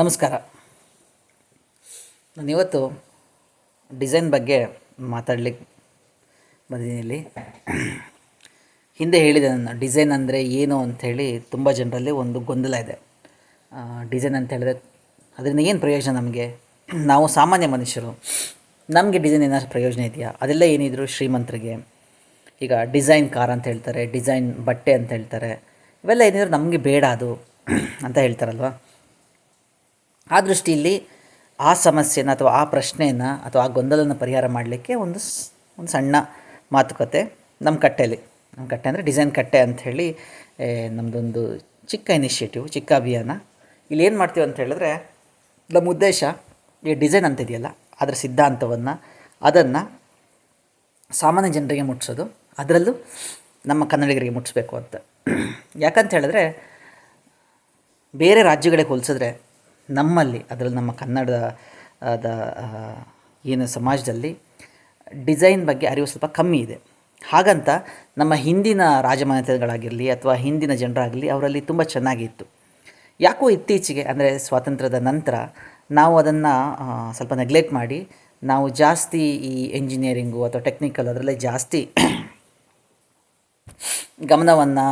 ನಮಸ್ಕಾರ. ನಾನು ಇವತ್ತು ಡಿಸೈನ್ ಬಗ್ಗೆ ಮಾತಾಡಲಿಕ್ಕೆ ಬಂದಿದ್ದೀನಿ ಇಲ್ಲಿ. ಹಿಂದೆ ಹೇಳಿದೆ ನಾನು, ಡಿಸೈನ್ ಅಂದರೆ ಏನು ಅಂಥೇಳಿ ತುಂಬ ಜನರಲ್ಲಿ ಒಂದು ಗೊಂದಲ ಇದೆ. ಡಿಸೈನ್ ಅಂತ ಹೇಳಿದ್ರೆ ಅದರಿಂದ ಏನು ಪ್ರಯೋಜನ ನಮಗೆ? ನಾವು ಸಾಮಾನ್ಯ ಮನುಷ್ಯರು, ನಮಗೆ ಡಿಸೈನ್ ಏನಾದ್ರು ಪ್ರಯೋಜನ ಇದೆಯಾ? ಅದೆಲ್ಲ ಏನಿದ್ರು ಶ್ರೀಮಂತರಿಗೆ? ಈಗ ಡಿಸೈನ್ ಕಾರ್ ಅಂತ ಹೇಳ್ತಾರೆ, ಡಿಸೈನ್ ಬಟ್ಟೆ ಅಂತ ಹೇಳ್ತಾರೆ, ಇವೆಲ್ಲ ಏನಿದ್ರು ನಮಗೆ ಬೇಡ ಅದು ಅಂತ ಹೇಳ್ತಾರಲ್ವ? ಆ ದೃಷ್ಟಿಯಲ್ಲಿ ಆ ಸಮಸ್ಯೆನ ಅಥವಾ ಆ ಪ್ರಶ್ನೆಯನ್ನು ಅಥವಾ ಆ ಗೊಂದಲನ ಪರಿಹಾರ ಮಾಡಲಿಕ್ಕೆ ಒಂದು ಒಂದು ಸಣ್ಣ ಮಾತುಕತೆ ನಮ್ಮ ಕಟ್ಟೆಯಲ್ಲಿ. ನಮ್ಮ ಕಟ್ಟೆ ಅಂದರೆ ಡಿಸೈನ್ ಕಟ್ಟೆ ಅಂಥೇಳಿ ನಮ್ಮದೊಂದು ಚಿಕ್ಕ ಇನಿಷಿಯೇಟಿವ್ ಚಿಕ್ಕ ಅಭಿಯಾನ. ಇಲ್ಲಿ ಏನು ಮಾಡ್ತೀವಿ ಅಂತ ಹೇಳಿದ್ರೆ, ನಮ್ಮ ಉದ್ದೇಶ ಈ ಡಿಸೈನ್ ಅಂತ ಇದೆಯಲ್ಲ, ಅದರ ಸಿದ್ಧಾಂತವನ್ನು, ಅದನ್ನು ಸಾಮಾನ್ಯ ಜನರಿಗೆ ಮುಟ್ಟಿಸೋದು ಅದರಲ್ಲೂ ನಮ್ಮ ಕನ್ನಡಿಗರಿಗೆ ಮುಟ್ಟಿಸ್ಬೇಕು ಅಂತ. ಯಾಕಂತ ಹೇಳಿದ್ರೆ, ಬೇರೆ ರಾಜ್ಯಗಳಿಗೆ ಹೋಲಿಸಿದ್ರೆ ನಮ್ಮಲ್ಲಿ, ಅದರಲ್ಲಿ ನಮ್ಮ ಕನ್ನಡದ ಏನು ಸಮಾಜದಲ್ಲಿ ಡಿಸೈನ್ ಬಗ್ಗೆ ಅರಿವು ಸ್ವಲ್ಪ ಕಮ್ಮಿ ಇದೆ. ಹಾಗಂತ ನಮ್ಮ ಹಿಂದಿನ ರಾಜಮಾನ್ಯತೆಗಳಾಗಿರಲಿ ಅಥವಾ ಹಿಂದಿನ ಜನರಾಗಲಿ ಅವರಲ್ಲಿ ತುಂಬ ಚೆನ್ನಾಗಿತ್ತು. ಯಾಕೋ ಇತ್ತೀಚೆಗೆ, ಅಂದರೆ ಸ್ವಾತಂತ್ರ್ಯದ ನಂತರ ನಾವು ಅದನ್ನು ಸ್ವಲ್ಪ ನೆಗ್ಲೆಕ್ಟ್ ಮಾಡಿ, ನಾವು ಜಾಸ್ತಿ ಈ ಎಂಜಿನಿಯರಿಂಗು ಅಥವಾ ಟೆಕ್ನಿಕಲ್ ಅದರಲ್ಲೇ ಜಾಸ್ತಿ ಗಮನವನ್ನು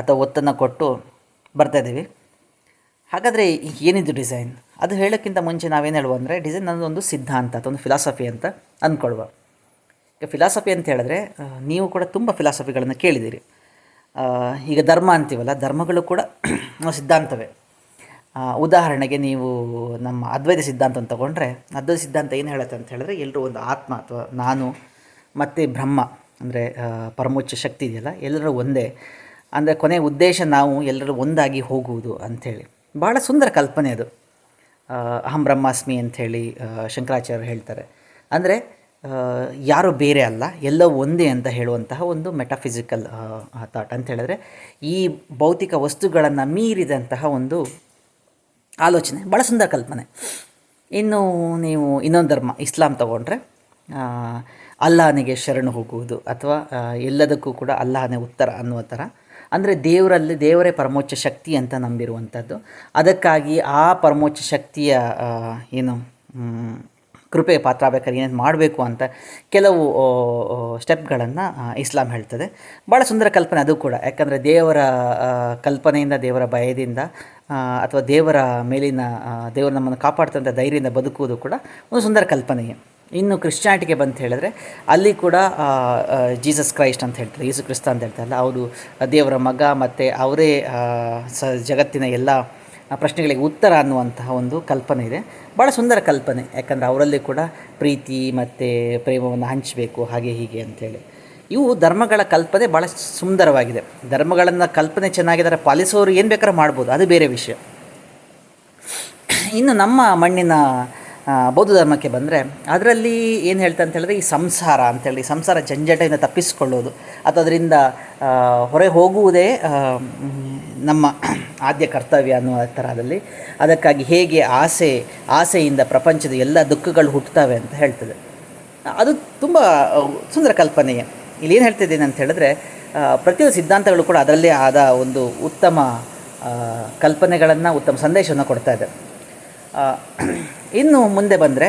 ಅಥವಾ ಒತ್ತನ್ನು ಕೊಟ್ಟು ಬರ್ತಾಯಿದ್ದೀವಿ ಹಾಗಾದರೆ ಏನಿದು ಡಿಸೈನ್? ಅದು ಹೇಳೋಕ್ಕಿಂತ ಮುಂಚೆ ನಾವೇನು ಹೇಳುವ ಅಂದರೆ, ಡಿಸೈನ್ ನನ್ನದೊಂದು ಸಿದ್ಧಾಂತ ಅಥವಾ ಒಂದು ಫಿಲಾಸಫಿ ಅಂತ ಅಂದ್ಕೊಳ್ವ ಈಗ ಫಿಲಾಸಫಿ ಅಂತ ಹೇಳಿದ್ರೆ ನೀವು ಕೂಡ ತುಂಬ ಫಿಲಾಸಫಿಗಳನ್ನು ಕೇಳಿದ್ದೀರಿ. ಈಗ ಧರ್ಮ ಅಂತೀವಲ್ಲ, ಧರ್ಮಗಳು ಕೂಡ ಒಂದು ಸಿದ್ಧಾಂತವೇ. ಉದಾಹರಣೆಗೆ ನೀವು ನಮ್ಮ ಅದ್ವೈತ ಸಿದ್ಧಾಂತ ತೊಗೊಂಡ್ರೆ, ಅದ್ವೈತ ಸಿದ್ಧಾಂತ ಏನು ಹೇಳುತ್ತೆ ಅಂತ ಹೇಳಿದ್ರೆ ಎಲ್ಲರೂ ಒಂದು ಆತ್ಮ ಅಥವಾ ನಾನು ಮತ್ತು ಬ್ರಹ್ಮ, ಅಂದರೆ ಪರಮೋಚ್ಚ ಶಕ್ತಿ ಇದೆಯಲ್ಲ, ಎಲ್ಲರೂ ಒಂದೇ. ಅಂದರೆ ಕೊನೆಯ ಉದ್ದೇಶ ನಾವು ಎಲ್ಲರೂ ಒಂದಾಗಿ ಹೋಗುವುದು ಅಂಥೇಳಿ. ಭಾಳ ಸುಂದರ ಕಲ್ಪನೆ ಅದು. ಅಹಂ ಬ್ರಹ್ಮಾಸ್ಮಿ ಅಂಥೇಳಿ ಶಂಕರಾಚಾರ್ಯರು ಹೇಳ್ತಾರೆ. ಅಂದರೆ ಯಾರು ಬೇರೆ ಅಲ್ಲ ಎಲ್ಲ ಒಂದೇ ಅಂತ ಹೇಳುವಂತಹ ಒಂದು ಮೆಟಾಫಿಸಿಕಲ್ ಥಾಟ್ ಅಂತ ಹೇಳಿದ್ರೆ, ಈ ಭೌತಿಕ ವಸ್ತುಗಳನ್ನು ಮೀರಿದಂತಹ ಒಂದು ಆಲೋಚನೆ ಭಾಳ ಸುಂದರ ಕಲ್ಪನೆ. ಇನ್ನು ನೀವು ಇನ್ನೊಂದು ಧರ್ಮ, ಇಸ್ಲಾಂ ತಗೊಂಡ್ರೆ ಅಲ್ಲಾಹನಿಗೆ ಶರಣು ಹೋಗುವುದು ಅಥವಾ ಎಲ್ಲದಕ್ಕೂ ಕೂಡ ಅಲ್ಲಾಹನೇ ಉತ್ತರ ಅನ್ನುವ ಥರ ಅಂದರೆ ದೇವರಲ್ಲಿ ದೇವರೇ ಪರಮೋಚ್ಚ ಶಕ್ತಿ ಅಂತ ನಂಬಿರುವಂಥದ್ದು ಅದಕ್ಕಾಗಿ ಆ ಪರಮೋಚ್ಚ ಶಕ್ತಿಯ ಏನು ಕೃಪೆ ಕೃಪೆಗೆ ಪಾತ್ರ ಆಗಬೇಕಾದ್ರೆ ಏನೇನು ಮಾಡಬೇಕು ಅಂತ ಕೆಲವು ಸ್ಟೆಪ್ಗಳನ್ನು ಇಸ್ಲಾಂ ಹೇಳ್ತದೆ. ಭಾಳ ಸುಂದರ ಕಲ್ಪನೆ ಅದು ಕೂಡ. ಯಾಕಂದರೆ ದೇವರ ಕಲ್ಪನೆಯಿಂದ, ದೇವರ ಭಯದಿಂದ ಅಥವಾ ದೇವರ ಮೇಲಿನ ದೇವರು ನಮ್ಮನ್ನು ಕಾಪಾಡ್ತಂಥ ಧೈರ್ಯದಿಂದ ಬದುಕುವುದು ಕೂಡ ಒಂದು ಸುಂದರ ಕಲ್ಪನೆಯೇ. ಇನ್ನು ಕ್ರಿಶ್ಚಾನಿಟಿಗೆ ಬಂತ ಹೇಳಿದ್ರೆ ಅಲ್ಲಿ ಕೂಡ ಜೀಸಸ್ ಕ್ರೈಸ್ಟ್ ಅಂತ ಹೇಳ್ತಾರೆ, ಯೇಸು ಕ್ರಿಸ್ತ ಅಂತ ಹೇಳ್ತಾರಲ್ಲ, ಅವರು ದೇವರ ಮಗ ಮತ್ತು ಅವರೇ ಸ, ಜಗತ್ತಿನ ಎಲ್ಲ ಪ್ರಶ್ನೆಗಳಿಗೆ ಉತ್ತರ ಅನ್ನುವಂತಹ ಒಂದು ಕಲ್ಪನೆ ಇದೆ. ಭಾಳ ಸುಂದರ ಕಲ್ಪನೆ, ಯಾಕಂದರೆ ಅವರಲ್ಲಿ ಕೂಡ ಪ್ರೀತಿ ಮತ್ತು ಪ್ರೇಮವನ್ನು ಹಂಚಬೇಕು, ಹಾಗೆ ಹೀಗೆ ಅಂಥೇಳಿ. ಇವು ಧರ್ಮಗಳ ಕಲ್ಪನೆ ಭಾಳ ಸುಂದರವಾಗಿದೆ. ಧರ್ಮಗಳನ್ನು ಕಲ್ಪನೆ ಚೆನ್ನಾಗಿದ್ದಾರೆ, ಪಾಲಿಸೋರು ಏನು ಬೇಕಾದ್ರೂ ಮಾಡ್ಬೋದು, ಅದು ಬೇರೆ ವಿಷಯ. ಇನ್ನು ನಮ್ಮ ಮಣ್ಣಿನ ಬೌದ್ಧ ಧರ್ಮಕ್ಕೆ ಬಂದರೆ ಅದರಲ್ಲಿ ಏನು ಹೇಳ್ತಾ ಅಂತ ಹೇಳಿದ್ರೆ ಈ ಸಂಸಾರ ಅಂತೇಳಿ ಸಂಸಾರ ಜಂಜಟದಿಂದ ತಪ್ಪಿಸಿಕೊಳ್ಳೋದು. ಅಥವಾ ಅದರಿಂದ ಹೊರೆ ಹೋಗುವುದೇ ನಮ್ಮ ಆದ್ಯ ಕರ್ತವ್ಯ ಅನ್ನುವ ಥರದಲ್ಲಿ ಅದಕ್ಕಾಗಿ ಹೇಗೆ ಆಸೆ, ಆಸೆಯಿಂದ ಪ್ರಪಂಚದ ಎಲ್ಲ ದುಃಖಗಳು ಹುಟ್ಟುತ್ತವೆ ಅಂತ ಹೇಳ್ತದೆ. ಅದು ತುಂಬ ಸುಂದರ ಕಲ್ಪನೆಯೇ. ಇಲ್ಲಿ ಏನು ಹೇಳ್ತಿದ್ದೇನೆ ಅಂತ ಹೇಳಿದ್ರೆ ಪ್ರತಿಯೊಂದು ಸಿದ್ಧಾಂತಗಳು ಕೂಡ ಅದರಲ್ಲೇ ಆದ ಒಂದು ಉತ್ತಮ ಕಲ್ಪನೆಗಳನ್ನು, ಉತ್ತಮ ಸಂದೇಶವನ್ನು ಕೊಡ್ತಾ ಇದೆ. ಇನ್ನು ಮುಂದೆ ಬಂದರೆ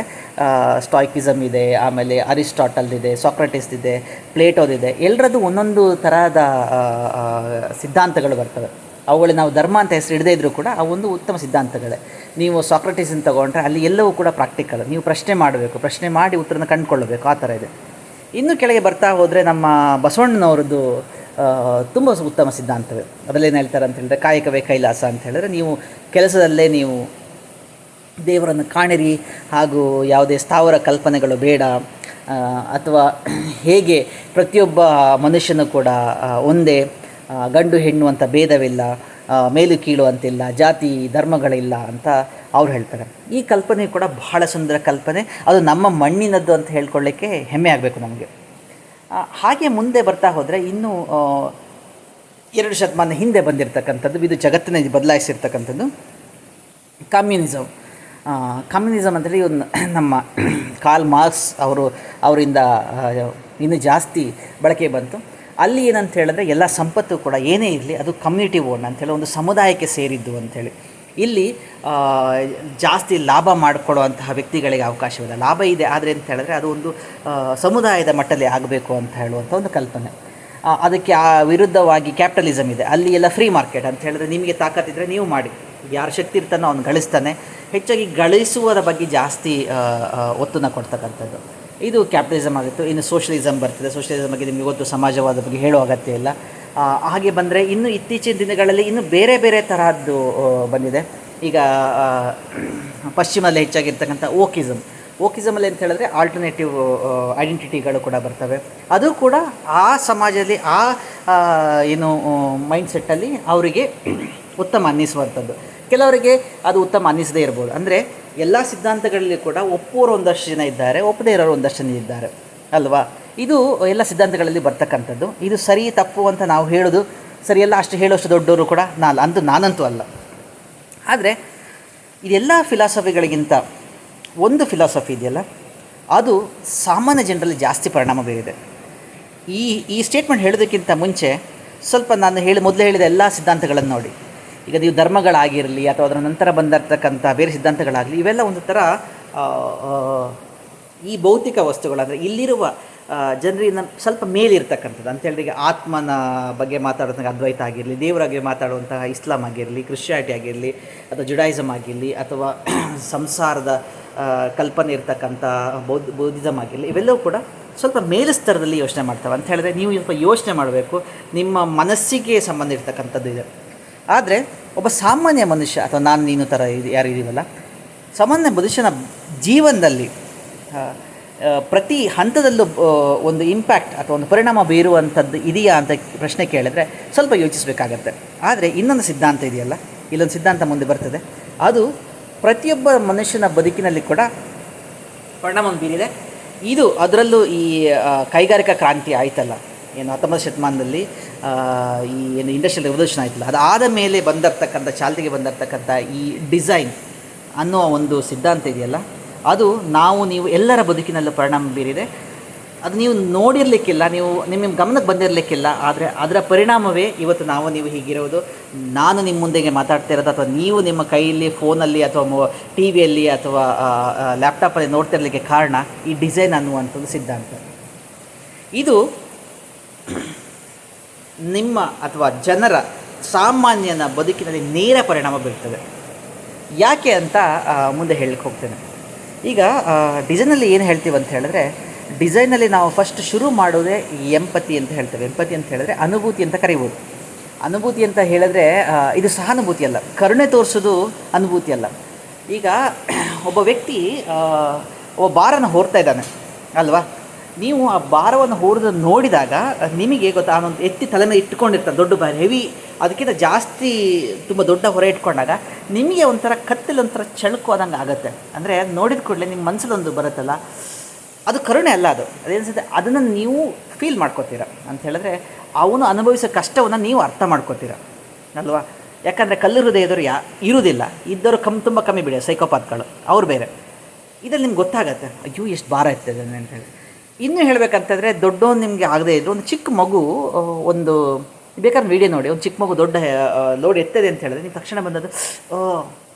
ಸ್ಟಾಯ್ಕಿಸಮ್ ಇದೆ ಆಮೇಲೆ ಅರಿಸ್ಟಾಟಲ್ ಇದೆ ಸಾಕ್ರಟಿಸ್ ಇದೆ ಪ್ಲೇಟೋದಿದೆ ಎಲ್ಲರದ್ದು ಒಂದೊಂದು ಆ, ಸಿದ್ಧಾಂತಗಳು ಬರ್ತವೆ. ಅವುಗಳಿಗೆ ನಾವು ಧರ್ಮ ಅಂತ ಹೆಸರು ಹಿಡದೇ ಇದ್ದರೂ ಕೂಡ ಆ ಒಂದು ಉತ್ತಮ ಸಿದ್ಧಾಂತಗಳೇ. ನೀವು ಸಾಕ್ರಟಿಸನ್ ತಗೊಂಡ್ರೆ ಅಲ್ಲಿ ಎಲ್ಲವೂ ಕೂಡ ಪ್ರಾಕ್ಟಿಕಲ್ ನೀವು ಪ್ರಶ್ನೆ ಮಾಡಬೇಕು ಪ್ರಶ್ನೆ ಮಾಡಿ ಉತ್ತರನ ಕಂಡುಕೊಳ್ಳಬೇಕು ಆ ಥರ ಇದೆ. ಇನ್ನು ಕೆಳಗೆ ಬರ್ತಾ ಹೋದರೆ ನಮ್ಮ ಬಸವಣ್ಣನವರದ್ದು ತುಂಬ ಉತ್ತಮ ಸಿದ್ಧಾಂತವೇ. ಅದರಲ್ಲೇನು ಹೇಳ್ತಾರೆ ಅಂತ ಹೇಳಿದ್ರೆ ಕಾಯಕವೇ ಕೈಲಾಸ ಅಂತ ಹೇಳಿದ್ರೆ ನೀವು ಕೆಲಸದಲ್ಲೇ ನೀವು ದೇವರನ್ನು ಕಾಣಿರಿ ಹಾಗೂ ಯಾವುದೇ ಸ್ಥಾವರ ಕಲ್ಪನೆಗಳು ಬೇಡ ಅಥವಾ ಹೇಗೆ ಪ್ರತಿಯೊಬ್ಬ ಮನುಷ್ಯನು ಕೂಡ ಒಂದೇ ಗಂಡು ಹೆಣ್ಣು ಅಂತ ಭೇದವಿಲ್ಲ ಮೇಲು ಕೀಳು ಅಂತಿಲ್ಲ, ಜಾತಿ ಧರ್ಮಗಳಿಲ್ಲ ಅಂತ ಅವ್ರು ಹೇಳ್ತಾರೆ. ಈ ಕಲ್ಪನೆ ಕೂಡ ಬಹಳ ಸುಂದರ ಕಲ್ಪನೆ. ಅದು ನಮ್ಮ ಮಣ್ಣಿನದ್ದು ಅಂತ ಹೇಳ್ಕೊಳ್ಳಿಕ್ಕೆ ಹೆಮ್ಮೆ ಆಗಬೇಕು ನಮಗೆ. ಹಾಗೆ ಮುಂದೆ ಬರ್ತಾ ಹೋದರೆ ಇನ್ನೂ ಎರಡು ಶತಮಾನ ಹಿಂದೆ ಬಂದಿರತಕ್ಕಂಥದ್ದು, ಇದು ಜಗತ್ತಿನ ಬದಲಾಯಿಸಿರ್ತಕ್ಕಂಥದ್ದು ಕಮ್ಯುನಿಸಮ್ ಕಮ್ಯುನಿಸಮ್ ಅಂತೇಳಿ ಒಂದು ನಮ್ಮ ಕಾಲ್ ಮಾರ್ಕ್ಸ್ ಅವರು, ಅವರಿಂದ ಇನ್ನೂ ಜಾಸ್ತಿ ಬಳಕೆ ಬಂತು. ಅಲ್ಲಿ ಏನಂತ ಹೇಳಿದ್ರೆ ಎಲ್ಲ ಸಂಪತ್ತು ಕೂಡ ಏನೇ ಇರಲಿ ಅದು ಕಮ್ಯುನಿಟಿ ಓನ್ ಅಂತೇಳಿ ಒಂದು ಸಮುದಾಯಕ್ಕೆ ಸೇರಿದ್ದು ಅಂಥೇಳಿ ಇಲ್ಲಿ ಜಾಸ್ತಿ ಲಾಭ ಮಾಡಿಕೊಡುವಂತಹ ವ್ಯಕ್ತಿಗಳಿಗೆ ಅವಕಾಶವಿಲ್ಲ. ಲಾಭ ಇದೆ, ಆದರೆ ಅಂತ ಹೇಳಿದ್ರೆ ಅದು ಒಂದು ಸಮುದಾಯದ ಮಟ್ಟದಲ್ಲಿ ಆಗಬೇಕು ಅಂತ ಹೇಳುವಂಥ ಒಂದು ಕಲ್ಪನೆ. ಅದಕ್ಕೆ ಆ ವಿರುದ್ಧವಾಗಿ ಕ್ಯಾಪಿಟಲಿಸಮ್ ಇದೆ. ಅಲ್ಲಿ ಎಲ್ಲ ಫ್ರೀ ಮಾರ್ಕೆಟ್ ಅಂತ ಹೇಳಿದ್ರೆ ನಿಮಗೆ ತಾಕತ್ತಿದ್ರೆ ನೀವು ಮಾಡಿ. ಯಾರು ಶಕ್ತಿ ಇರ್ತಾನೋ ಅವ್ನು ಗಳಿಸ್ತಾನೆ. ಹೆಚ್ಚಾಗಿ ಗಳಿಸುವುದರ ಬಗ್ಗೆ ಜಾಸ್ತಿ ಒತ್ತನ್ನು ಕೊಡ್ತಕ್ಕಂಥದ್ದು. ಇದು ಕ್ಯಾಪಿಟಲಿಸಮ್ ಆಗಿತ್ತು. ಇನ್ನು ಸೋಷಲಿಸಮ್ ಬರ್ತದೆ. ಸೋಷಲಿಸಮ್ ಬಗ್ಗೆ ನಿಮಗೆ ಗೊತ್ತು ಸಮಾಜವಾದ ಬಗ್ಗೆ ಹೇಳೋ ಅಗತ್ಯ ಇಲ್ಲ. ಹಾಗೆ ಬಂದರೆ ಇನ್ನು ಇತ್ತೀಚಿನ ದಿನಗಳಲ್ಲಿ ಇನ್ನು ಬೇರೆ ಬೇರೆ ತರಹದ್ದು ಬಂದಿದೆ. ಈಗ ಪಶ್ಚಿಮದಲ್ಲಿ ಹೆಚ್ಚಾಗಿರ್ತಕ್ಕಂಥ ಓಕಿಸಮ್ ಓಕಿಸಮಲ್ಲಿ ಅಂತ ಹೇಳಿದ್ರೆ ಆಲ್ಟರ್ನೇಟಿವ್ ಐಡೆಂಟಿಟಿಗಳು ಕೂಡ ಬರ್ತವೆ. ಅದು ಕೂಡ ಆ ಸಮಾಜದಲ್ಲಿ ಆ, ಏನು ಮೈಂಡ್ಸೆಟ್ಟಲ್ಲಿ ಅವರಿಗೆ ಉತ್ತಮ ಅನ್ನಿಸುವಂಥದ್ದು. ಕೆಲವರಿಗೆ ಅದು ಉತ್ತಮ ಅನ್ನಿಸದೇ ಇರ್ಬೋದು. ಅಂದರೆ ಎಲ್ಲ ಸಿದ್ಧಾಂತಗಳಲ್ಲಿ ಕೂಡ ಒಪ್ಪೋರು ಒಂದಷ್ಟು ಜನ ಇದ್ದಾರೆ, ಒಪ್ಪದೇ ಇರೋರು ಒಂದಷ್ಟು ಜನ ಇದ್ದಾರೆ. ಅಲ್ವಾ? ಇದು ಎಲ್ಲ ಸಿದ್ಧಾಂತಗಳಲ್ಲಿ ಬರ್ತಕ್ಕಂಥದ್ದು. ಇದು ಸರಿ, ತಪ್ಪು ಅಂತ ನಾವು ಹೇಳೋದು ಸರಿಯಲ್ಲ ಅಷ್ಟು ಹೇಳೋಷ್ಟು ದೊಡ್ಡವರು ಕೂಡ ನಾನು ಅಂತೂ ನಾನಂತೂ ಅಲ್ಲ. ಆದರೆ, ಇದೆಲ್ಲ ಫಿಲಾಸಫಿಗಳಿಗಿಂತ ಒಂದು ಫಿಲಾಸಫಿ ಇದೆಯಲ್ಲ, ಅದು ಸಾಮಾನ್ಯ ಜನರಲ್ಲಿ ಜಾಸ್ತಿ ಪರಿಣಾಮ ಬೀರಿದೆ. ಈ ಈ ಸ್ಟೇಟ್ಮೆಂಟ್ ಹೇಳೋದಕ್ಕಿಂತ ಮುಂಚೆ ಸ್ವಲ್ಪ ನಾನು ಹೇಳಿ, ಮೊದಲು ಹೇಳಿದ ಎಲ್ಲ ಸಿದ್ಧಾಂತಗಳನ್ನು ನೋಡಿ. ಈಗ ನೀವು ಧರ್ಮಗಳಾಗಿರಲಿ ಅಥವಾ ಅದರ ನಂತರ ಬಂದಿರತಕ್ಕಂಥ ಬೇರೆ ಸಿದ್ಧಾಂತಗಳಾಗಲಿ, ಇವೆಲ್ಲ ಒಂದು ಥರ ಈ ಭೌತಿಕ ವಸ್ತುಗಳು ಅಂದರೆ ಇಲ್ಲಿರುವ ಜನರಿಂದ ಸ್ವಲ್ಪ ಮೇಲಿರ್ತಕ್ಕಂಥದ್ದು. ಅಂತ ಹೇಳಿದ್ರೆ ಈಗ ಆತ್ಮನ ಬಗ್ಗೆ ಮಾತಾಡೋದಂಗೆ ಅದ್ವೈತ ಆಗಿರಲಿ, ದೇವರ ಬಗ್ಗೆ ಮಾತಾಡುವಂತಹ ಇಸ್ಲಾಂ ಆಗಿರಲಿ, ಕ್ರಿಶ್ಚಿಯಾನಿಟಿ ಆಗಿರಲಿ, ಅಥವಾ ಜುಡಾಯಿಸಮ್ ಆಗಿರಲಿ, ಅಥವಾ ಸಂಸಾರದ ಕಲ್ಪನೆ ಇರ್ತಕ್ಕಂಥ ಬೌದ್ಧ ಬೌದ್ಧಿಸಮ್ ಆಗಿರಲಿ, ಇವೆಲ್ಲವೂ ಕೂಡ ಸ್ವಲ್ಪ ಮೇಲು ಸ್ತರದಲ್ಲಿ ಯೋಚನೆ ಮಾಡ್ತವೆ. ಅಂತ ಹೇಳಿದ್ರೆ ನೀವು ಸ್ವಲ್ಪ ಯೋಚನೆ ಮಾಡಬೇಕು. ನಿಮ್ಮ ಮನಸ್ಸಿಗೆ ಸಂಬಂಧ ಇರ್ತಕ್ಕಂಥದ್ದು ಇದೆ. ಆದರೆ ಒಬ್ಬ ಸಾಮಾನ್ಯ ಮನುಷ್ಯ, ಅಥವಾ ನಾನು ನೀನು ಥರ ಇದು, ಯಾರು ಇದೀವಲ್ಲ, ಸಾಮಾನ್ಯ ಮನುಷ್ಯನ ಜೀವನದಲ್ಲಿ ಪ್ರತಿ ಹಂತದಲ್ಲೂ ಒಂದು ಇಂಪ್ಯಾಕ್ಟ್ ಅಥವಾ ಒಂದು ಪರಿಣಾಮ ಬೀರುವಂಥದ್ದು ಇದೆಯಾ ಅಂತ ಪ್ರಶ್ನೆ ಕೇಳಿದ್ರೆ ಸ್ವಲ್ಪ ಯೋಚಿಸಬೇಕಾಗತ್ತೆ. ಆದರೆ ಇನ್ನೊಂದು ಸಿದ್ಧಾಂತ ಇದೆಯಲ್ಲ, ಇಲ್ಲೊಂದು ಸಿದ್ಧಾಂತ ಮುಂದೆ ಬರ್ತದೆ. ಅದು ಪ್ರತಿಯೊಬ್ಬ ಮನುಷ್ಯನ ಬದುಕಿನಲ್ಲಿ ಕೂಡ ಪರಿಣಾಮ ಬೀರಿದೆ. ಇದು ಅದರಲ್ಲೂ ಈ ಕೈಗಾರಿಕಾ ಕ್ರಾಂತಿ ಆಯ್ತಲ್ಲ. ಏನು ಹತ್ತೊಂಬತ್ತು ಶತಮಾನದಲ್ಲಿ ಈ ಏನು ಇಂಡಸ್ಟ್ರಿಯಲ್ ರೆವಲ್ಯೂಷನ್ ಆಯ್ತಲ್ಲ ಅದಾದ ಮೇಲೆ ಬಂದಿರ್ತಕ್ಕಂಥ, ಚಾಲ್ತಿಗೆ ಬಂದಿರತಕ್ಕಂಥ ಈ ಡಿಸೈನ್ ಅನ್ನೋ ಒಂದು ಸಿದ್ಧಾಂತ ಇದೆಯಲ್ಲ, ಅದು ನಾವು ನೀವು ಎಲ್ಲರ ಬದುಕಿನಲ್ಲೂ ಪರಿಣಾಮ ಬೀರಿದೆ. ಅದು ನೀವು ನೋಡಿರಲಿಕ್ಕಿಲ್ಲ, ನೀವು ನಿಮ್ಮ ಗಮನಕ್ಕೆ ಬಂದಿರಲಿಕ್ಕಿಲ್ಲ, ಆದರೆ ಅದರ ಪರಿಣಾಮವೇ ಇವತ್ತು ನಾವು, ನೀವು ಹೀಗಿರೋದು. ನಾನು ನಿಮ್ಮ ಮುಂದೆಗೆ ಮಾತಾಡ್ತಾ ಇರೋದು, ಅಥವಾ ನೀವು ನಿಮ್ಮ ಕೈಯಲ್ಲಿ ಫೋನಲ್ಲಿ ಅಥವಾ ಟಿ ವಿಯಲ್ಲಿ ಅಥವಾ ಲ್ಯಾಪ್ಟಾಪಲ್ಲಿ ನೋಡ್ತಿರಲಿಕ್ಕೆ ಕಾರಣ ಈ ಡಿಸೈನ್ ಅನ್ನುವಂಥದ್ದು ಸಿದ್ಧಾಂತ. ಇದು ನಿಮ್ಮ ಅಥವಾ ಜನರ ಸಾಮಾನ್ಯನ ಬದುಕಿನಲ್ಲಿ ನೇರ ಪರಿಣಾಮ ಬೀರ್ತದೆ. ಯಾಕೆ ಅಂತ ಮುಂದೆ ಹೇಳಲಿಕ್ಕೆ ಹೋಗ್ತೇನೆ. ಈಗ ಡಿಸೈನಲ್ಲಿ ಏನು ಹೇಳ್ತೀವಿ ಅಂತ ಹೇಳಿದ್ರೆ ಡಿಸೈನಲ್ಲಿ ನಾವು ಫಸ್ಟ್ ಶುರು ಮಾಡೋದೇ ಎಂಪತಿ ಅಂತ ಹೇಳ್ತೇವೆ. ಎಂಪತಿ ಅಂತ ಹೇಳಿದ್ರೆ ಅನುಭೂತಿ ಅಂತ ಕರಿಬೋದು. ಅನುಭೂತಿ ಅಂತ ಹೇಳಿದ್ರೆ ಇದು ಸಹಾನುಭೂತಿ ಅಲ್ಲ. ಕರುಣೆ ತೋರಿಸೋದು ಅನುಭೂತಿ ಅಲ್ಲ. ಈಗ, ಒಬ್ಬ ವ್ಯಕ್ತಿ ಒಬ್ಬ ಬಾರನ್ನು ಹೊರ್ತಾ ಇದ್ದಾನೆ. ಅಲ್ವಾ? ನೀವು ಆ ಭಾರವನ್ನು ಹೊರದ ನೋಡಿದಾಗ, ನಿಮಗೆ ಗೊತ್ತಾ ಅವನೊಂದು ಎತ್ತಿ ತಲೆ ಮೇಲೆ ಇಟ್ಕೊಂಡಿರ್ತಾನೆ ದೊಡ್ಡ ಭಾರ ಹೆವಿ, ಅದಕ್ಕಿಂತ ಜಾಸ್ತಿ ತುಂಬ ದೊಡ್ಡ ಹೊರೆ ಇಟ್ಕೊಂಡಾಗ, ನಿಮಗೆ ಒಂಥರ ಕತ್ತಲ್ಲಿ ಒಂಥರ ಚಳಕು ಆದಂಗೆ ಆಗುತ್ತೆ. ಅಂದರೆ ನೋಡಿದ ಕೂಡಲೇ ನಿಮ್ಮ ಮನಸ್ಸಲ್ಲೊಂದು ಬರುತ್ತಲ್ಲ, ಅದು ಕರುಣೆ ಅಲ್ಲ ಅದು. ಅದೇನಿಸುತ್ತೆ ಅದನ್ನು ನೀವು ಫೀಲ್ ಮಾಡ್ಕೋತೀರ. ಅಂತ ಹೇಳಿದ್ರೆ, ಅವನು ಅನುಭವಿಸೋ ಕಷ್ಟವನ್ನು ನೀವು ಅರ್ಥ ಮಾಡ್ಕೋತೀರ. ಅಲ್ವಾ? ಯಾಕಂದರೆ ಕಲ್ಲು ಹೃದಯದವರು ಯಾ, ಇರುವುದಿಲ್ಲ. ಇದ್ದವರು ಕಮ್ಮಿ ತುಂಬ ಕಮ್ಮಿ ಬಿಡಿ ಸೈಕೋಪಾತ್ಗಳು ಅವ್ರು ಬೇರೆ. ಇದ್ರಲ್ಲಿ ನಿಮ್ಗೆ ಗೊತ್ತಾಗತ್ತೆ, ಅಯ್ಯೋ, ಎಷ್ಟು ಭಾರ ಇರ್ತದೆ ಅಂತ ಹೇಳಿ. ಇನ್ನೂ ಹೇಳಬೇಕಂತಂದರೆ ದೊಡ್ಡವನು ನಿಮಗೆ ಆಗದೇ ಇದ್ದರು ಒಂದು ಚಿಕ್ಕ ಮಗು ಒಂದು, ಬೇಕಾದ್ರೆ ವಿಡಿಯೋ ನೋಡಿ, ಒಂದು ಚಿಕ್ಕ ಮಗು ದೊಡ್ಡ ಲೋಡ್ ಎತ್ತದೆ ಅಂತ ಹೇಳಿದ್ರೆ, ನೀವು ತಕ್ಷಣ ಬಂದದ್ದು